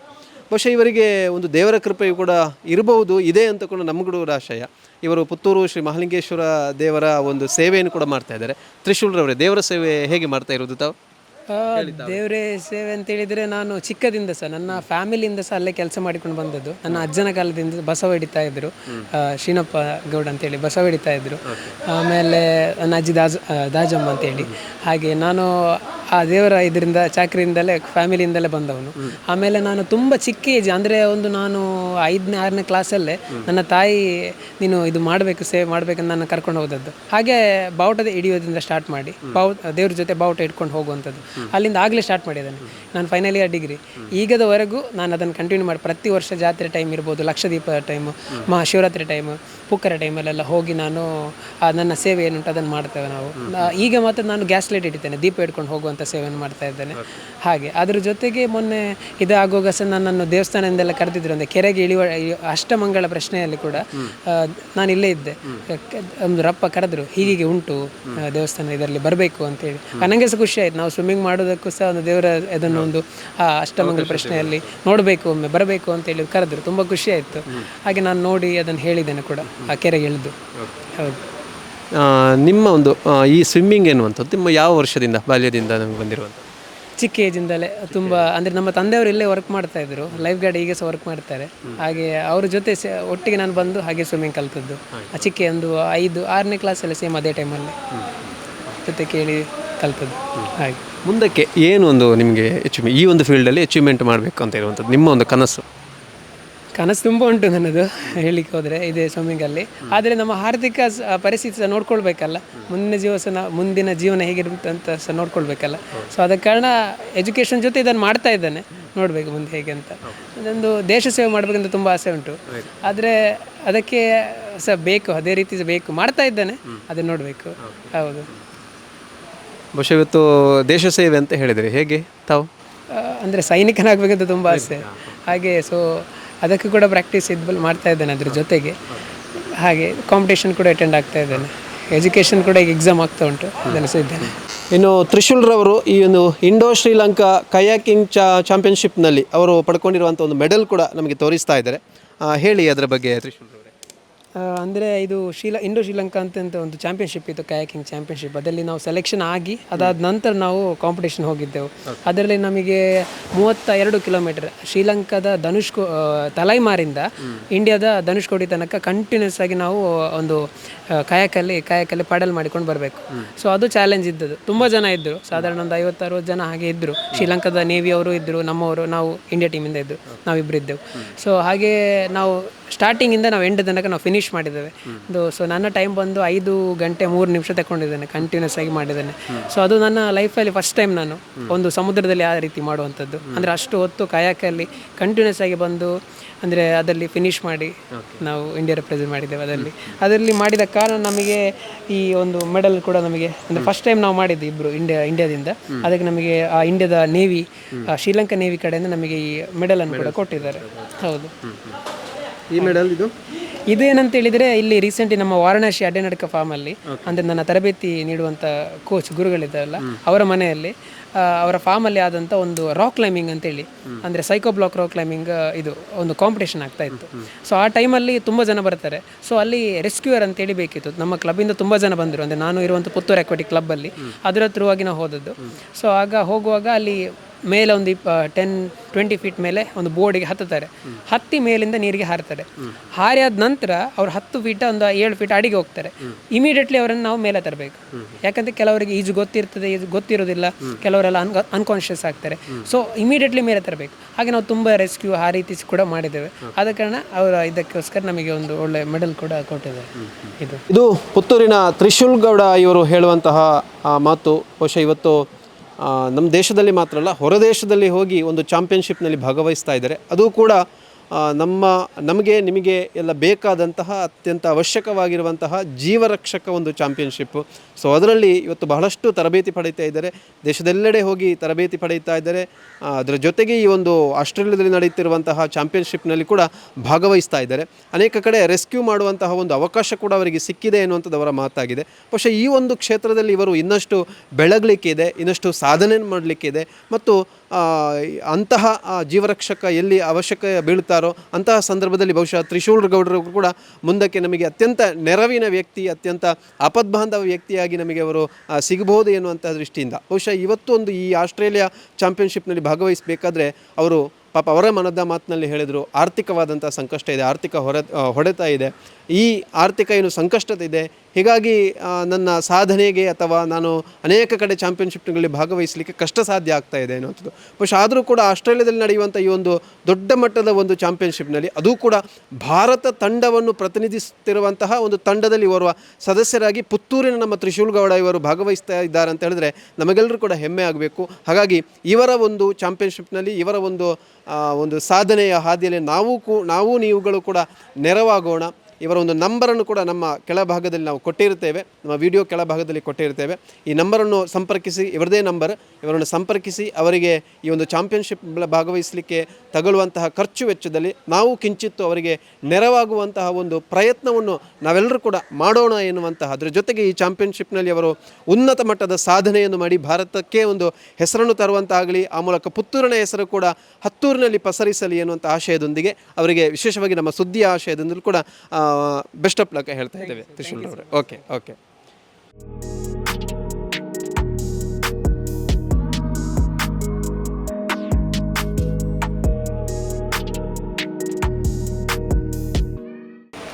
ಬಹುಶಃ ಇವರಿಗೆ ಒಂದು ದೇವರ ಕೃಪೆಯು ಕೂಡ ಇರಬಹುದು, ಇದೆ ಅಂತ ಕೂಡ ಆಶಯ ಇವರು ಪುತ್ತೂರು ಶ್ರೀ ಮಹಾಲಿಂಗೇಶ್ವರ ದೇವರ ಒಂದು ಸೇವೆಯನ್ನು ಕೂಡ ಮಾಡ್ತಾ ಇದ್ದಾರೆ. ತ್ರಿಶೂಲ್ರವರೇ, ದೇವರ ಸೇವೆ ಹೇಗೆ ಮಾಡ್ತಾ ಇರೋದು ತಾವು? ದೇವರೇ, ಸೇವೆ ಅಂತ ಹೇಳಿದರೆ ನಾನು ಚಿಕ್ಕದಿಂದ ಸಹ ನನ್ನ ಫ್ಯಾಮಿಲಿಯಿಂದ ಸಹ ಅಲ್ಲೇ ಕೆಲಸ ಮಾಡಿಕೊಂಡು ಬಂದದ್ದು. ನನ್ನ ಅಜ್ಜನ ಕಾಲದಿಂದ ಬಸವ ಹಿಡಿತಾ ಶೀನಪ್ಪ ಶ್ರೀನಪ್ಪ ಗೌಡ ಅಂತೇಳಿ ಬಸವ ಹಿಡಿತಾ ಇದ್ರು. ಆಮೇಲೆ ನನ್ನ ಅಜ್ಜಿ ದಾಜ ದಾಜಮ್ಮ ಅಂತೇಳಿ ಹಾಗೆ ನಾನು ಆ ದೇವರ ಇದರಿಂದ, ಚಾಕ್ರಿಯಿಂದಲೇ, ಫ್ಯಾಮಿಲಿಯಿಂದಲೇ ಬಂದವನು. ಆಮೇಲೆ ನಾನು ತುಂಬ ಚಿಕ್ಕ ಏಜ್ ಅಂದರೆ ಒಂದು ನಾನು ಐದನೇ, ಆರನೇ ಕ್ಲಾಸಲ್ಲೇ ನನ್ನ ತಾಯಿ, ನೀನು ಇದು ಮಾಡಬೇಕು, ಸೇವ್ ಮಾಡಬೇಕಂತ ನಾನು ಕರ್ಕೊಂಡು ಹೋದದ್ದು. ಹಾಗೆ ಬಾವುಟದ ಹಿಡಿಯೋದ್ರಿಂದ ಸ್ಟಾರ್ಟ್ ಮಾಡಿ, ಬಾವು, ದೇವ್ರ ಜೊತೆ ಬಾವುಟ ಇಟ್ಕೊಂಡು ಹೋಗುವಂಥದ್ದು. ಅಲ್ಲಿಂದ ಆಗಲೇ ಸ್ಟಾರ್ಟ್ ಮಾಡಿದ್ದಾನೆ. ನಾನು ಫೈನಲ್ ಇಯರ್ ಡಿಗ್ರಿ ಈಗದವರೆಗೂ ನಾನು ಅದನ್ನು ಕಂಟಿನ್ಯೂ ಮಾಡಿ ಪ್ರತಿ ವರ್ಷ ಜಾತ್ರೆ ಟೈಮ್ ಇರ್ಬೋದು ಲಕ್ಷದೀಪ ಟೈಮು ಮಹಾಶಿವರಾತ್ರಿ ಟೈಮು ಪುಕ್ಕರ ಟೈಮಲ್ಲೆಲ್ಲ ಹೋಗಿ ನಾನು ನನ್ನ ಸೇವೆ ಏನುಂಟು ಅದನ್ನು ಮಾಡ್ತೇವೆ ನಾವು. ಈಗ ಮಾತ್ರ ನಾನು ಗ್ಯಾಸ್ ಲೈಟ್ ಇಟ್ಟಿದ್ದೇನೆ, ದೀಪ ಇಟ್ಕೊಂಡು ಹೋಗುವಂಥ ಸೇವೆಯನ್ನು ಮಾಡ್ತಾ ಇದ್ದೇನೆ. ಹಾಗೆ, ಅದ್ರ ಜೊತೆಗೆ ಮೊನ್ನೆ ಇದಾಗುವಾಗ ಸಹ ನನ್ನನ್ನು ದೇವಸ್ಥಾನದಿಂದೆಲ್ಲ ಕರೆದಿದ್ರು ಅಂದರೆ ಕೆರೆಗೆ ಇಳಿವ ಅಷ್ಟಮಂಗಳ ಪ್ರಶ್ನೆಯಲ್ಲಿ ಕೂಡ ನಾನು ಇಲ್ಲೇ ಇದ್ದೆ. ಒಂದು ರಪ್ಪ ಕರೆದ್ರು ಹೀಗೆ ಉಂಟು ದೇವಸ್ಥಾನ ಇದರಲ್ಲಿ ಬರಬೇಕು ಅಂತೇಳಿ. ನನಗೆ ಸಹ ಖುಷಿ ಆಯ್ತು, ನಾವು ಸ್ವಿಮ್ಮಿಂಗ್ ಮಾಡೋದಕ್ಕೂ ಸಹ ಒಂದು ದೇವರ ಅದನ್ನು ಒಂದು ಆ ಅಷ್ಟಮಂಗಲ ಪ್ರಶ್ನೆಯಲ್ಲಿ ನೋಡಬೇಕು ಒಮ್ಮೆ ಬರಬೇಕು ಅಂತೇಳಿ ಕರೆದ್ರು. ತುಂಬ ಖುಷಿ ಆಯಿತು. ಹಾಗೆ ನಾನು ನೋಡಿ ಅದನ್ನು ಹೇಳಿದ್ದೇನೆ ಕೂಡ ಆ ಕೆರೆಗೆ ಇಳಿದು. ಹೌದು. ನಿಮ್ಮ ಒಂದು ಈ ಸ್ವಿಮ್ಮಿಂಗ್ ಎನ್ನುವಂಥದ್ದು ನಿಮ್ಮ ಯಾವ ವರ್ಷದಿಂದ ಬಾಲ್ಯದಿಂದ ನಮಗೆ ಬಂದಿರುವಂಥದ್ದು? ಚಿಕ್ಕ ಏಜಿಂದಲೇ ತುಂಬ ಅಂದರೆ ನಮ್ಮ ತಂದೆಯವರು ಇಲ್ಲೇ ವರ್ಕ್ ಮಾಡ್ತಾ ಇದ್ರು. ಲೈಫ್ ಗಾರ್ಡ್ ಈಗ ಸಹ ವರ್ಕ್ ಮಾಡ್ತಾರೆ. ಹಾಗೆ ಅವ್ರ ಜೊತೆ ಸ ಒಟ್ಟಿಗೆ ನಾನು ಬಂದು ಹಾಗೆ ಸ್ವಿಮ್ಮಿಂಗ್ ಕಲ್ತದ್ದು. ಆ ಚಿಕ್ಕ ಒಂದು ಐದು ಆರನೇ ಕ್ಲಾಸಲ್ಲಿ ಸೇಮ್ ಅದೇ ಟೈಮಲ್ಲಿ ಜೊತೆ ಕೇಳಿ ಕಲ್ತದ್ದು. ಹಾಗೆ. ಮುಂದಕ್ಕೆ ಏನು ಒಂದು ನಿಮಗೆ ಅಚೀವ್ಮೆಂಟ್ ಈ ಒಂದು ಫೀಲ್ಡಲ್ಲಿ ಅಚೀವ್ಮೆಂಟ್ ಮಾಡಬೇಕು ಅಂತ ಇರುವಂಥದ್ದು ನಿಮ್ಮ ಒಂದು ಕನಸು? ಕನಸು ತುಂಬ ಉಂಟು ನನ್ನದು ಹೇಳಿಕ್ಕೆ ಹೋದರೆ ಇದೇ ಸ್ವಿಮ್ಮಿಂಗಲ್ಲಿ ಆದರೆ ನಮ್ಮ ಆರ್ಥಿಕ ಪರಿಸ್ಥಿತಿ ಸಹ ನೋಡ್ಕೊಳ್ಬೇಕಲ್ಲ. ಮುಂದಿನ ಜೀವ ಸಹ ಮುಂದಿನ ಜೀವನ ಹೇಗಿರುತ್ತೆ ಅಂತ ಸಹ ನೋಡ್ಕೊಳ್ಬೇಕಲ್ಲ. ಸೊ ಅದಕ್ಕೆ ಕಾರಣ ಎಜುಕೇಷನ್ ಜೊತೆ ಇದನ್ನು ಮಾಡ್ತಾ ಇದ್ದಾನೆ ನೋಡಬೇಕು ಮುಂದೆ ಹೇಗೆ ಅಂತ. ಅದೊಂದು ದೇಶ ಸೇವೆ ಮಾಡಬೇಕಂತ ತುಂಬ ಆಸೆ ಉಂಟು. ಆದರೆ ಅದಕ್ಕೆ ಸಹ ಬೇಕು ಅದೇ ರೀತಿ ಬೇಕು ಮಾಡ್ತಾ ಇದ್ದಾನೆ ಅದನ್ನು ನೋಡಬೇಕು. ಹೌದು. ಬಹುಶಃ ಇವತ್ತು ದೇಶ ಸೇವೆ ಅಂತ ಹೇಳಿದರೆ. ಹೇಗೆ ತಾವು? ಅಂದರೆ ಸೈನಿಕನಾಗಬೇಕಂತ ತುಂಬ ಆಸೆ. ಹಾಗೆ ಸೊ ಅದಕ್ಕೆ ಕೂಡ ಪ್ರಾಕ್ಟೀಸ್ ಇದ್ಬಲ್ ಮಾಡ್ತಾ ಇದ್ದೇನೆ ಅದ್ರ ಜೊತೆಗೆ. ಹಾಗೆ ಕಾಂಪಿಟೇಷನ್ ಕೂಡ ಅಟೆಂಡ್ ಆಗ್ತಾ ಇದ್ದೇನೆ. ಎಜುಕೇಷನ್ ಕೂಡ ಈಗ ಎಕ್ಸಾಮ್ ಆಗ್ತಾ ಉಂಟು ಅದನ್ನು ಸಹ ಇದ್ದೇನೆ. ಇನ್ನು ತ್ರಿಶೂಲ್ರವರು ಈ ಒಂದು ಇಂಡೋ ಶ್ರೀಲಂಕಾ ಕಯಾಕಿಂಗ್ ಚಾ ಚಾಂಪಿಯನ್ಶಿಪ್ನಲ್ಲಿ ಅವರು ಪಡ್ಕೊಂಡಿರುವಂಥ ಒಂದು ಮೆಡಲ್ ಕೂಡ ನಮಗೆ ತೋರಿಸ್ತಾ ಇದ್ದಾರೆ. ಹೇಳಿ ಅದರ ಬಗ್ಗೆ ತ್ರಿಶೂಲ್ರವರೇ ಅಂದರೆ ಇದು ಶ್ರೀಲ ಇಂಡೋ ಶ್ರೀಲಂಕಾ ಅಂತ ಒಂದು ಚಾಂಪಿಯನ್ಶಿಪ್ ಇತ್ತು ಕಯಾಕಿಂಗ್ ಚಾಂಪಿಯನ್ಶಿಪ್ ಅದರಲ್ಲಿ ನಾವು ಸೆಲೆಕ್ಷನ್ ಆಗಿ ಅದಾದ ನಂತರ ನಾವು ಕಾಂಪಿಟೇಷನ್ ಹೋಗಿದ್ದೆವು. ಅದರಲ್ಲಿ ನಮಗೆ ಮೂವತ್ತ ಎರಡು ಕಿಲೋಮೀಟರ್ ಶ್ರೀಲಂಕಾದ ಧನುಷ್ಕೋ ತಲೈಮಾರಿಂದ ಇಂಡಿಯಾದ ಧನುಷ್ಕೋಡಿ ತನಕ ಕಂಟಿನ್ಯೂಸ್ ಆಗಿ ನಾವು ಒಂದು ಕಾಯಕಲ್ಲಿ ಕಾಯಕಲ್ಲಿ ಪಡಲ್ ಮಾಡಿಕೊಂಡು ಬರಬೇಕು. ಸೊ ಅದು ಚಾಲೆಂಜ್ ಇದ್ದದ್ದು. ತುಂಬ ಜನ ಇದ್ದರು. ಸಾಧಾರಣ ಒಂದು ಐವತ್ತಾರು ಜನ ಹಾಗೆ ಇದ್ದರು. ಶ್ರೀಲಂಕಾದ ನೇವಿ ಅವರು ಇದ್ದರು ನಮ್ಮವರು ನಾವು ಇಂಡಿಯಾ ಟೀಮಿಂದ ಇದ್ದರು ನಾವಿಬ್ಬರು ಇದ್ದೆವು. ಸೊ ಹಾಗೆ ನಾವು ಸ್ಟಾರ್ಟಿಂಗಿಂದ ನಾವು ಎಂಡ್ ತನಕ ನಾವು ಫಿನಿಶ್ ಮಾಡಿದ್ದೇವೆ. ಇದು ಸೊ ನನ್ನ ಟೈಮ್ ಬಂದು ಐದು ಗಂಟೆ ಮೂರು ನಿಮಿಷ ತಗೊಂಡಿದ್ದೇನೆ ಕಂಟಿನ್ಯೂಸ್ ಆಗಿ ಮಾಡಿದ್ದೇನೆ. ಸೊ ಅದು ನನ್ನ ಲೈಫಲ್ಲಿ ಫಸ್ಟ್ ಟೈಮ್ ನಾನು ಒಂದು ಸಮುದ್ರದಲ್ಲಿ ಆ ರೀತಿ ಮಾಡುವಂಥದ್ದು. ಅಂದರೆ ಅಷ್ಟು ಹೊತ್ತು ಕಾಯಕಲ್ಲಿ ಕಂಟಿನ್ಯೂಸ್ ಆಗಿ ಬಂದು ಅಂದರೆ ಅದರಲ್ಲಿ ಫಿನಿಶ್ ಮಾಡಿ ನಾವು ಇಂಡಿಯಾ ರೆಪ್ರೆಸೆಂಟ್ ಮಾಡಿದ್ದೇವೆ ಅದರಲ್ಲಿ. ಅದರಲ್ಲಿ ಮಾಡಿದ ಕಾರಣ ನಮಗೆ ಈ ಒಂದು ಮೆಡಲ್ ಕೂಡ ನಮಗೆ ಅಂದರೆ ಫಸ್ಟ್ ಟೈಮ್ ನಾವು ಮಾಡಿದ್ದು ಇಬ್ಬರು ಇಂಡಿಯಾ ಇಂಡಿಯಾದಿಂದ ಅದಕ್ಕೆ ನಮಗೆ ಆ ಇಂಡಿಯಾದ ನೇವಿ ಶ್ರೀಲಂಕಾ ನೇವಿ ಕಡೆಯಿಂದ ನಮಗೆ ಈ ಮೆಡಲನ್ನು ಕೂಡ ಕೊಟ್ಟಿದ್ದಾರೆ. ಹೌದು. ಈ ಮೆಡಲ್ ಇದು? ಇದೇನಂತ ಹೇಳಿದ್ರೆ ಇಲ್ಲಿ ರೀಸೆಂಟ್ಲಿ ನಮ್ಮ ವಾರಣಾಸಿ ಅಡ್ಡನಡಕ ಫಾರ್ಮ್ ಅಲ್ಲಿ ಅಂದ್ರೆ ನನ್ನ ತರಬೇತಿ ನೀಡುವಂತ ಕೋಚ್ ಗುರುಗಳಿದ್ದಾರಲ್ಲ ಅವರ ಮನೆಯಲ್ಲಿ ಅವರ ಫಾರ್ಮ್ ಅಲ್ಲಿ ಆದಂತ ಒಂದು ರಾಕ್ ಕ್ಲೈಂಬಿಂಗ್ ಅಂತ ಹೇಳಿ ಅಂದ್ರೆ ಸೈಕೋ ಬ್ಲಾಕ್ ರಾಕ್ ಕ್ಲೈಂಬಿಂಗ್ ಇದು ಒಂದು ಕಾಂಪಿಟೇಷನ್ ಆಗ್ತಾ ಇತ್ತು. ಸೊ ಆ ಟೈಮಲ್ಲಿ ತುಂಬಾ ಜನ ಬರ್ತಾರೆ. ಸೊ ಅಲ್ಲಿ ರೆಸ್ಕ್ಯೂರ್ ಅಂತ ಹೇಳಿ ಬೇಕಿತ್ತು. ನಮ್ಮ ಕ್ಲಬ್ಬಿಂದ ತುಂಬಾ ಜನ ಬಂದರು. ಅಂದ್ರೆ ನಾನು ಇರುವಂಥ ಪುತ್ತೂರು ಅಕ್ವಾಟಿಕ್ ಕ್ಲಬ್ ಅಲ್ಲಿ. ಅದರ ಥ್ರೂವಾಗಿ ನಾವು ಹೋದದ್ದು. ಸೊ ಆಗ ಹೋಗುವಾಗ ಅಲ್ಲಿ ಮೇಲೆ ಒಂದು ಇಪ್ಪ ಟೆನ್ ಟ್ವೆಂಟಿ ಫೀಟ್ ಮೇಲೆ ಒಂದು ಬೋರ್ಡಿಗೆ ಹತ್ತುತ್ತಾರೆ. ಹತ್ತಿ ಮೇಲಿಂದ ನೀರಿಗೆ ಹಾರ್ತಾರೆ ಹಾರಿ ಆದ ನಂತರ ಅವ್ರು ಹತ್ತು ಫೀಟ್ ಒಂದು ಏಳು ಫೀಟ್ ಅಡಿಗೆ ಹೋಗ್ತಾರೆ. ಇಮಿಡಿಯೇಟ್ಲಿ ಅವರನ್ನು ನಾವು ಮೇಲೆ ತರಬೇಕು. ಯಾಕಂದ್ರೆ ಕೆಲವರಿಗೆ ಈಜು ಗೊತ್ತಿರ್ತದೆ, ಈಜು ಗೊತ್ತಿರೋದಿಲ್ಲ. ಕೆಲವರೆಲ್ಲ ಅನ್ ಅನ್ಕಾನ್ಷಿಯಸ್ ಆಗ್ತಾರೆ. ಸೊ ಇಮಿಡಿಯೇಟ್ಲಿ ಮೇಲೆ ತರಬೇಕು. ಹಾಗೆ ನಾವು ತುಂಬ ರೆಸ್ಕ್ಯೂ ಆ ರೀತಿ ಕೂಡ ಮಾಡಿದ್ದೇವೆ. ಆದ ಕಾರಣ ಅವರ ಇದಕ್ಕೋಸ್ಕರ ನಮಗೆ ಒಂದು ಒಳ್ಳೆ ಮೆಡಲ್ ಕೂಡ ಕೊಟ್ಟಿದ್ದಾರೆ. ಇದು. ಇದು ಪುತ್ತೂರಿನ ತ್ರಿಶೂಲ್ ಗೌಡ ಇವರು ಹೇಳುವಂತಹ ಮಾತು ಬಹುಶಃ ಇವತ್ತು ನಮ್ಮ ದೇಶದಲ್ಲಿ ಮಾತ್ರ ಅಲ್ಲ ಹೊರದೇಶದಲ್ಲಿ ಹೋಗಿ ಒಂದು ಚಾಂಪಿಯನ್ಶಿಪ್ನಲ್ಲಿ ಭಾಗವಹಿಸ್ತಾ ಇದ್ದಾರೆ. ಅದು ಕೂಡ ನಮ್ಮ, ನಮಗೆ, ನಿಮಗೆ ಎಲ್ಲ ಬೇಕಾದಂತಹ ಅತ್ಯಂತ ಅವಶ್ಯಕವಾಗಿರುವಂತಹ ಜೀವರಕ್ಷಕ ಒಂದು ಚಾಂಪಿಯನ್ಶಿಪ್ಪು ಸೊ, ಅದರಲ್ಲಿ ಇವತ್ತು ಬಹಳಷ್ಟು ತರಬೇತಿ ಪಡೀತಾ ಇದ್ದಾರೆ. ದೇಶದೆಲ್ಲೆಡೆ ಹೋಗಿ ತರಬೇತಿ ಪಡೀತಾ ಇದ್ದಾರೆ. ಅದರ ಜೊತೆಗೆ ಈ ಒಂದು ಆಸ್ಟ್ರೇಲಿಯಾದಲ್ಲಿ ನಡೆಯುತ್ತಿರುವಂತಹ ಚಾಂಪಿಯನ್ಶಿಪ್ನಲ್ಲಿ ಕೂಡ ಭಾಗವಹಿಸ್ತಾ ಇದ್ದಾರೆ. ಅನೇಕ ಕಡೆ ರೆಸ್ಕ್ಯೂ ಮಾಡುವಂತಹ ಒಂದು ಅವಕಾಶ ಕೂಡ ಅವರಿಗೆ ಸಿಕ್ಕಿದೆ ಎನ್ನುವಂಥದ್ದು ಅವರ ಮಾತಾಗಿದೆ. ಬಹುಶಃ ಈ ಒಂದು ಕ್ಷೇತ್ರದಲ್ಲಿ ಇವರು ಇನ್ನಷ್ಟು ಬೆಳಗಲಿಕ್ಕಿದೆ, ಇನ್ನಷ್ಟು ಸಾಧನೆ ಮಾಡಲಿಕ್ಕಿದೆ. ಮತ್ತು ಅಂತಹ ಜೀವರಕ್ಷಕ ಎಲ್ಲಿ ಅವಶ್ಯಕ ಬೀಳ್ತಾರೋ ಅಂತಹ ಸಂದರ್ಭದಲ್ಲಿ ಬಹುಶಃ ತ್ರಿಶೂಲ್ ಗೌಡರು ಕೂಡ ಮುಂದಕ್ಕೆ ನಮಗೆ ಅತ್ಯಂತ ನೆರವಿನ ವ್ಯಕ್ತಿ, ಅತ್ಯಂತ ಅಪದ್ಬಾಂಧವ ವ್ಯಕ್ತಿಯಾಗಿ ನಮಗೆ ಅವರು ಸಿಗಬಹುದು ಎನ್ನುವಂಥ ದೃಷ್ಟಿಯಿಂದ. ಬಹುಶಃ ಇವತ್ತು ಒಂದು ಈ ಆಸ್ಟ್ರೇಲಿಯಾ ಚಾಂಪಿಯನ್ಶಿಪ್ನಲ್ಲಿ ಭಾಗವಹಿಸಬೇಕಾದ್ರೆ ಅವರು ಪಾಪ ಅವರ ಮನದ ಮಾತಿನಲ್ಲಿ ಹೇಳಿದರು ಆರ್ಥಿಕವಾದಂಥ ಸಂಕಷ್ಟ ಇದೆ, ಆರ್ಥಿಕ ಹೊರ ಹೊಡೆತ ಇದೆ. ಈ ಆರ್ಥಿಕ ಏನು ಸಂಕಷ್ಟದಿದೆ ಹೀಗಾಗಿ ನನ್ನ ಸಾಧನೆಗೆ ಅಥವಾ ನಾನು ಅನೇಕ ಕಡೆ ಚಾಂಪಿಯನ್ಶಿಪ್ಗಳಲ್ಲಿ ಭಾಗವಹಿಸಲಿಕ್ಕೆ ಕಷ್ಟ ಸಾಧ್ಯ ಆಗ್ತಾ ಇದೆ ಅನ್ನುವಂಥದ್ದು. ಬಟ್ ಆದರೂ ಕೂಡ ಆಸ್ಟ್ರೇಲಿಯಾದಲ್ಲಿ ನಡೆಯುವಂಥ ಈ ಒಂದು ದೊಡ್ಡ ಮಟ್ಟದ ಒಂದು ಚಾಂಪಿಯನ್ಶಿಪ್ನಲ್ಲಿ ಅದು ಕೂಡ ಭಾರತ ತಂಡವನ್ನು ಪ್ರತಿನಿಧಿಸುತ್ತಿರುವಂತಹ ಒಂದು ತಂಡದಲ್ಲಿ ಓರ್ವ ಸದಸ್ಯರಾಗಿ ಪುತ್ತೂರಿನ ನಮ್ಮ ತ್ರಿಶೂಲ್ ಗೌಡ ಇವರು ಭಾಗವಹಿಸ್ತಾ ಇದ್ದಾರೆ ಅಂತ ಹೇಳಿದ್ರೆ ನಮಗೆಲ್ಲರೂ ಕೂಡ ಹೆಮ್ಮೆ ಆಗಬೇಕು. ಹಾಗಾಗಿ ಇವರ ಒಂದು ಚಾಂಪಿಯನ್ಶಿಪ್ನಲ್ಲಿ ಇವರ ಒಂದು ಒಂದು ಸಾಧನೆಯ ಹಾದಿಯಲ್ಲಿ ನಾವು ಕೂ, ನಾವು ನೀವುಗಳು ಕೂಡ ನೆರವಾಗೋಣ. ಇವರ ಒಂದು ನಂಬರನ್ನು ಕೂಡ ನಮ್ಮ ಕೆಳಭಾಗದಲ್ಲಿ ನಾವು ಕೊಟ್ಟಿರ್ತೇವೆ ನಮ್ಮ ವಿಡಿಯೋ ಕೆಳಭಾಗದಲ್ಲಿ ಕೊಟ್ಟಿರ್ತೇವೆ ಈ ನಂಬರನ್ನು ಸಂಪರ್ಕಿಸಿ, ಇವರದೇ ನಂಬರ್, ಇವರನ್ನು ಸಂಪರ್ಕಿಸಿ, ಅವರಿಗೆ ಈ ಒಂದು ಚಾಂಪಿಯನ್ಶಿಪ್ ಭಾಗವಹಿಸಲಿಕ್ಕೆ ತಗೊಳ್ಳುವಂತಹ ಖರ್ಚು ವೆಚ್ಚದಲ್ಲಿ ನಾವು ಕಿಂಚಿತ್ತು ಅವರಿಗೆ ನೆರವಾಗುವಂತಹ ಒಂದು ಪ್ರಯತ್ನವನ್ನು ನಾವೆಲ್ಲರೂ ಕೂಡ ಮಾಡೋಣ ಎನ್ನುವಂತಹ ಅದರ ಜೊತೆಗೆ ಈ ಚಾಂಪಿಯನ್ಶಿಪ್ನಲ್ಲಿ ಅವರು ಉನ್ನತ ಮಟ್ಟದ ಸಾಧನೆಯನ್ನು ಮಾಡಿ ಭಾರತಕ್ಕೆ ಒಂದು ಹೆಸರನ್ನು ತರುವಂತಾಗಲಿ, ಆ ಮೂಲಕ ಪುತ್ತೂರಿನ ಹೆಸರು ಕೂಡ ಹತ್ತೂರಿನಲ್ಲಿ ಪಸರಿಸಲಿ ಎನ್ನುವಂಥ ಆಶಯದೊಂದಿಗೆ ಅವರಿಗೆ ವಿಶೇಷವಾಗಿ ನಮ್ಮ ಸುದ್ದಿಯ ಆಶಯದಿಂದಲೂ ಕೂಡ ಬೆಸ್ಟ್ ಆಫ್ ಲಕ್ ಹೇಳ್ತಾ ಇದ್ದೇವೆ ತ್ರಿಶೂಲ್ ಅವರೇ. Okay okay.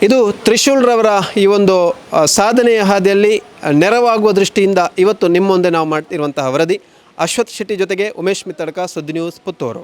ಇದು ತ್ರಿಶೂಲ್ರವರ ಈ ಒಂದು ಸಾಧನೆಯ ಹಾದಿಯಲ್ಲಿ ನೆರವಾಗುವ ದೃಷ್ಟಿಯಿಂದ ಇವತ್ತು ನಿಮ್ಮ ಮುಂದೆ ನಾವು ಮಾಡ್ತಿರುವಂತಹ ವರದಿ. ಅಶ್ವಥ್ ಶೆಟ್ಟಿ ಜೊತೆಗೆ ಉಮೇಶ್ ಮಿತ್ತಡ್ಕ ಸುದ್ದಿ news Puttur.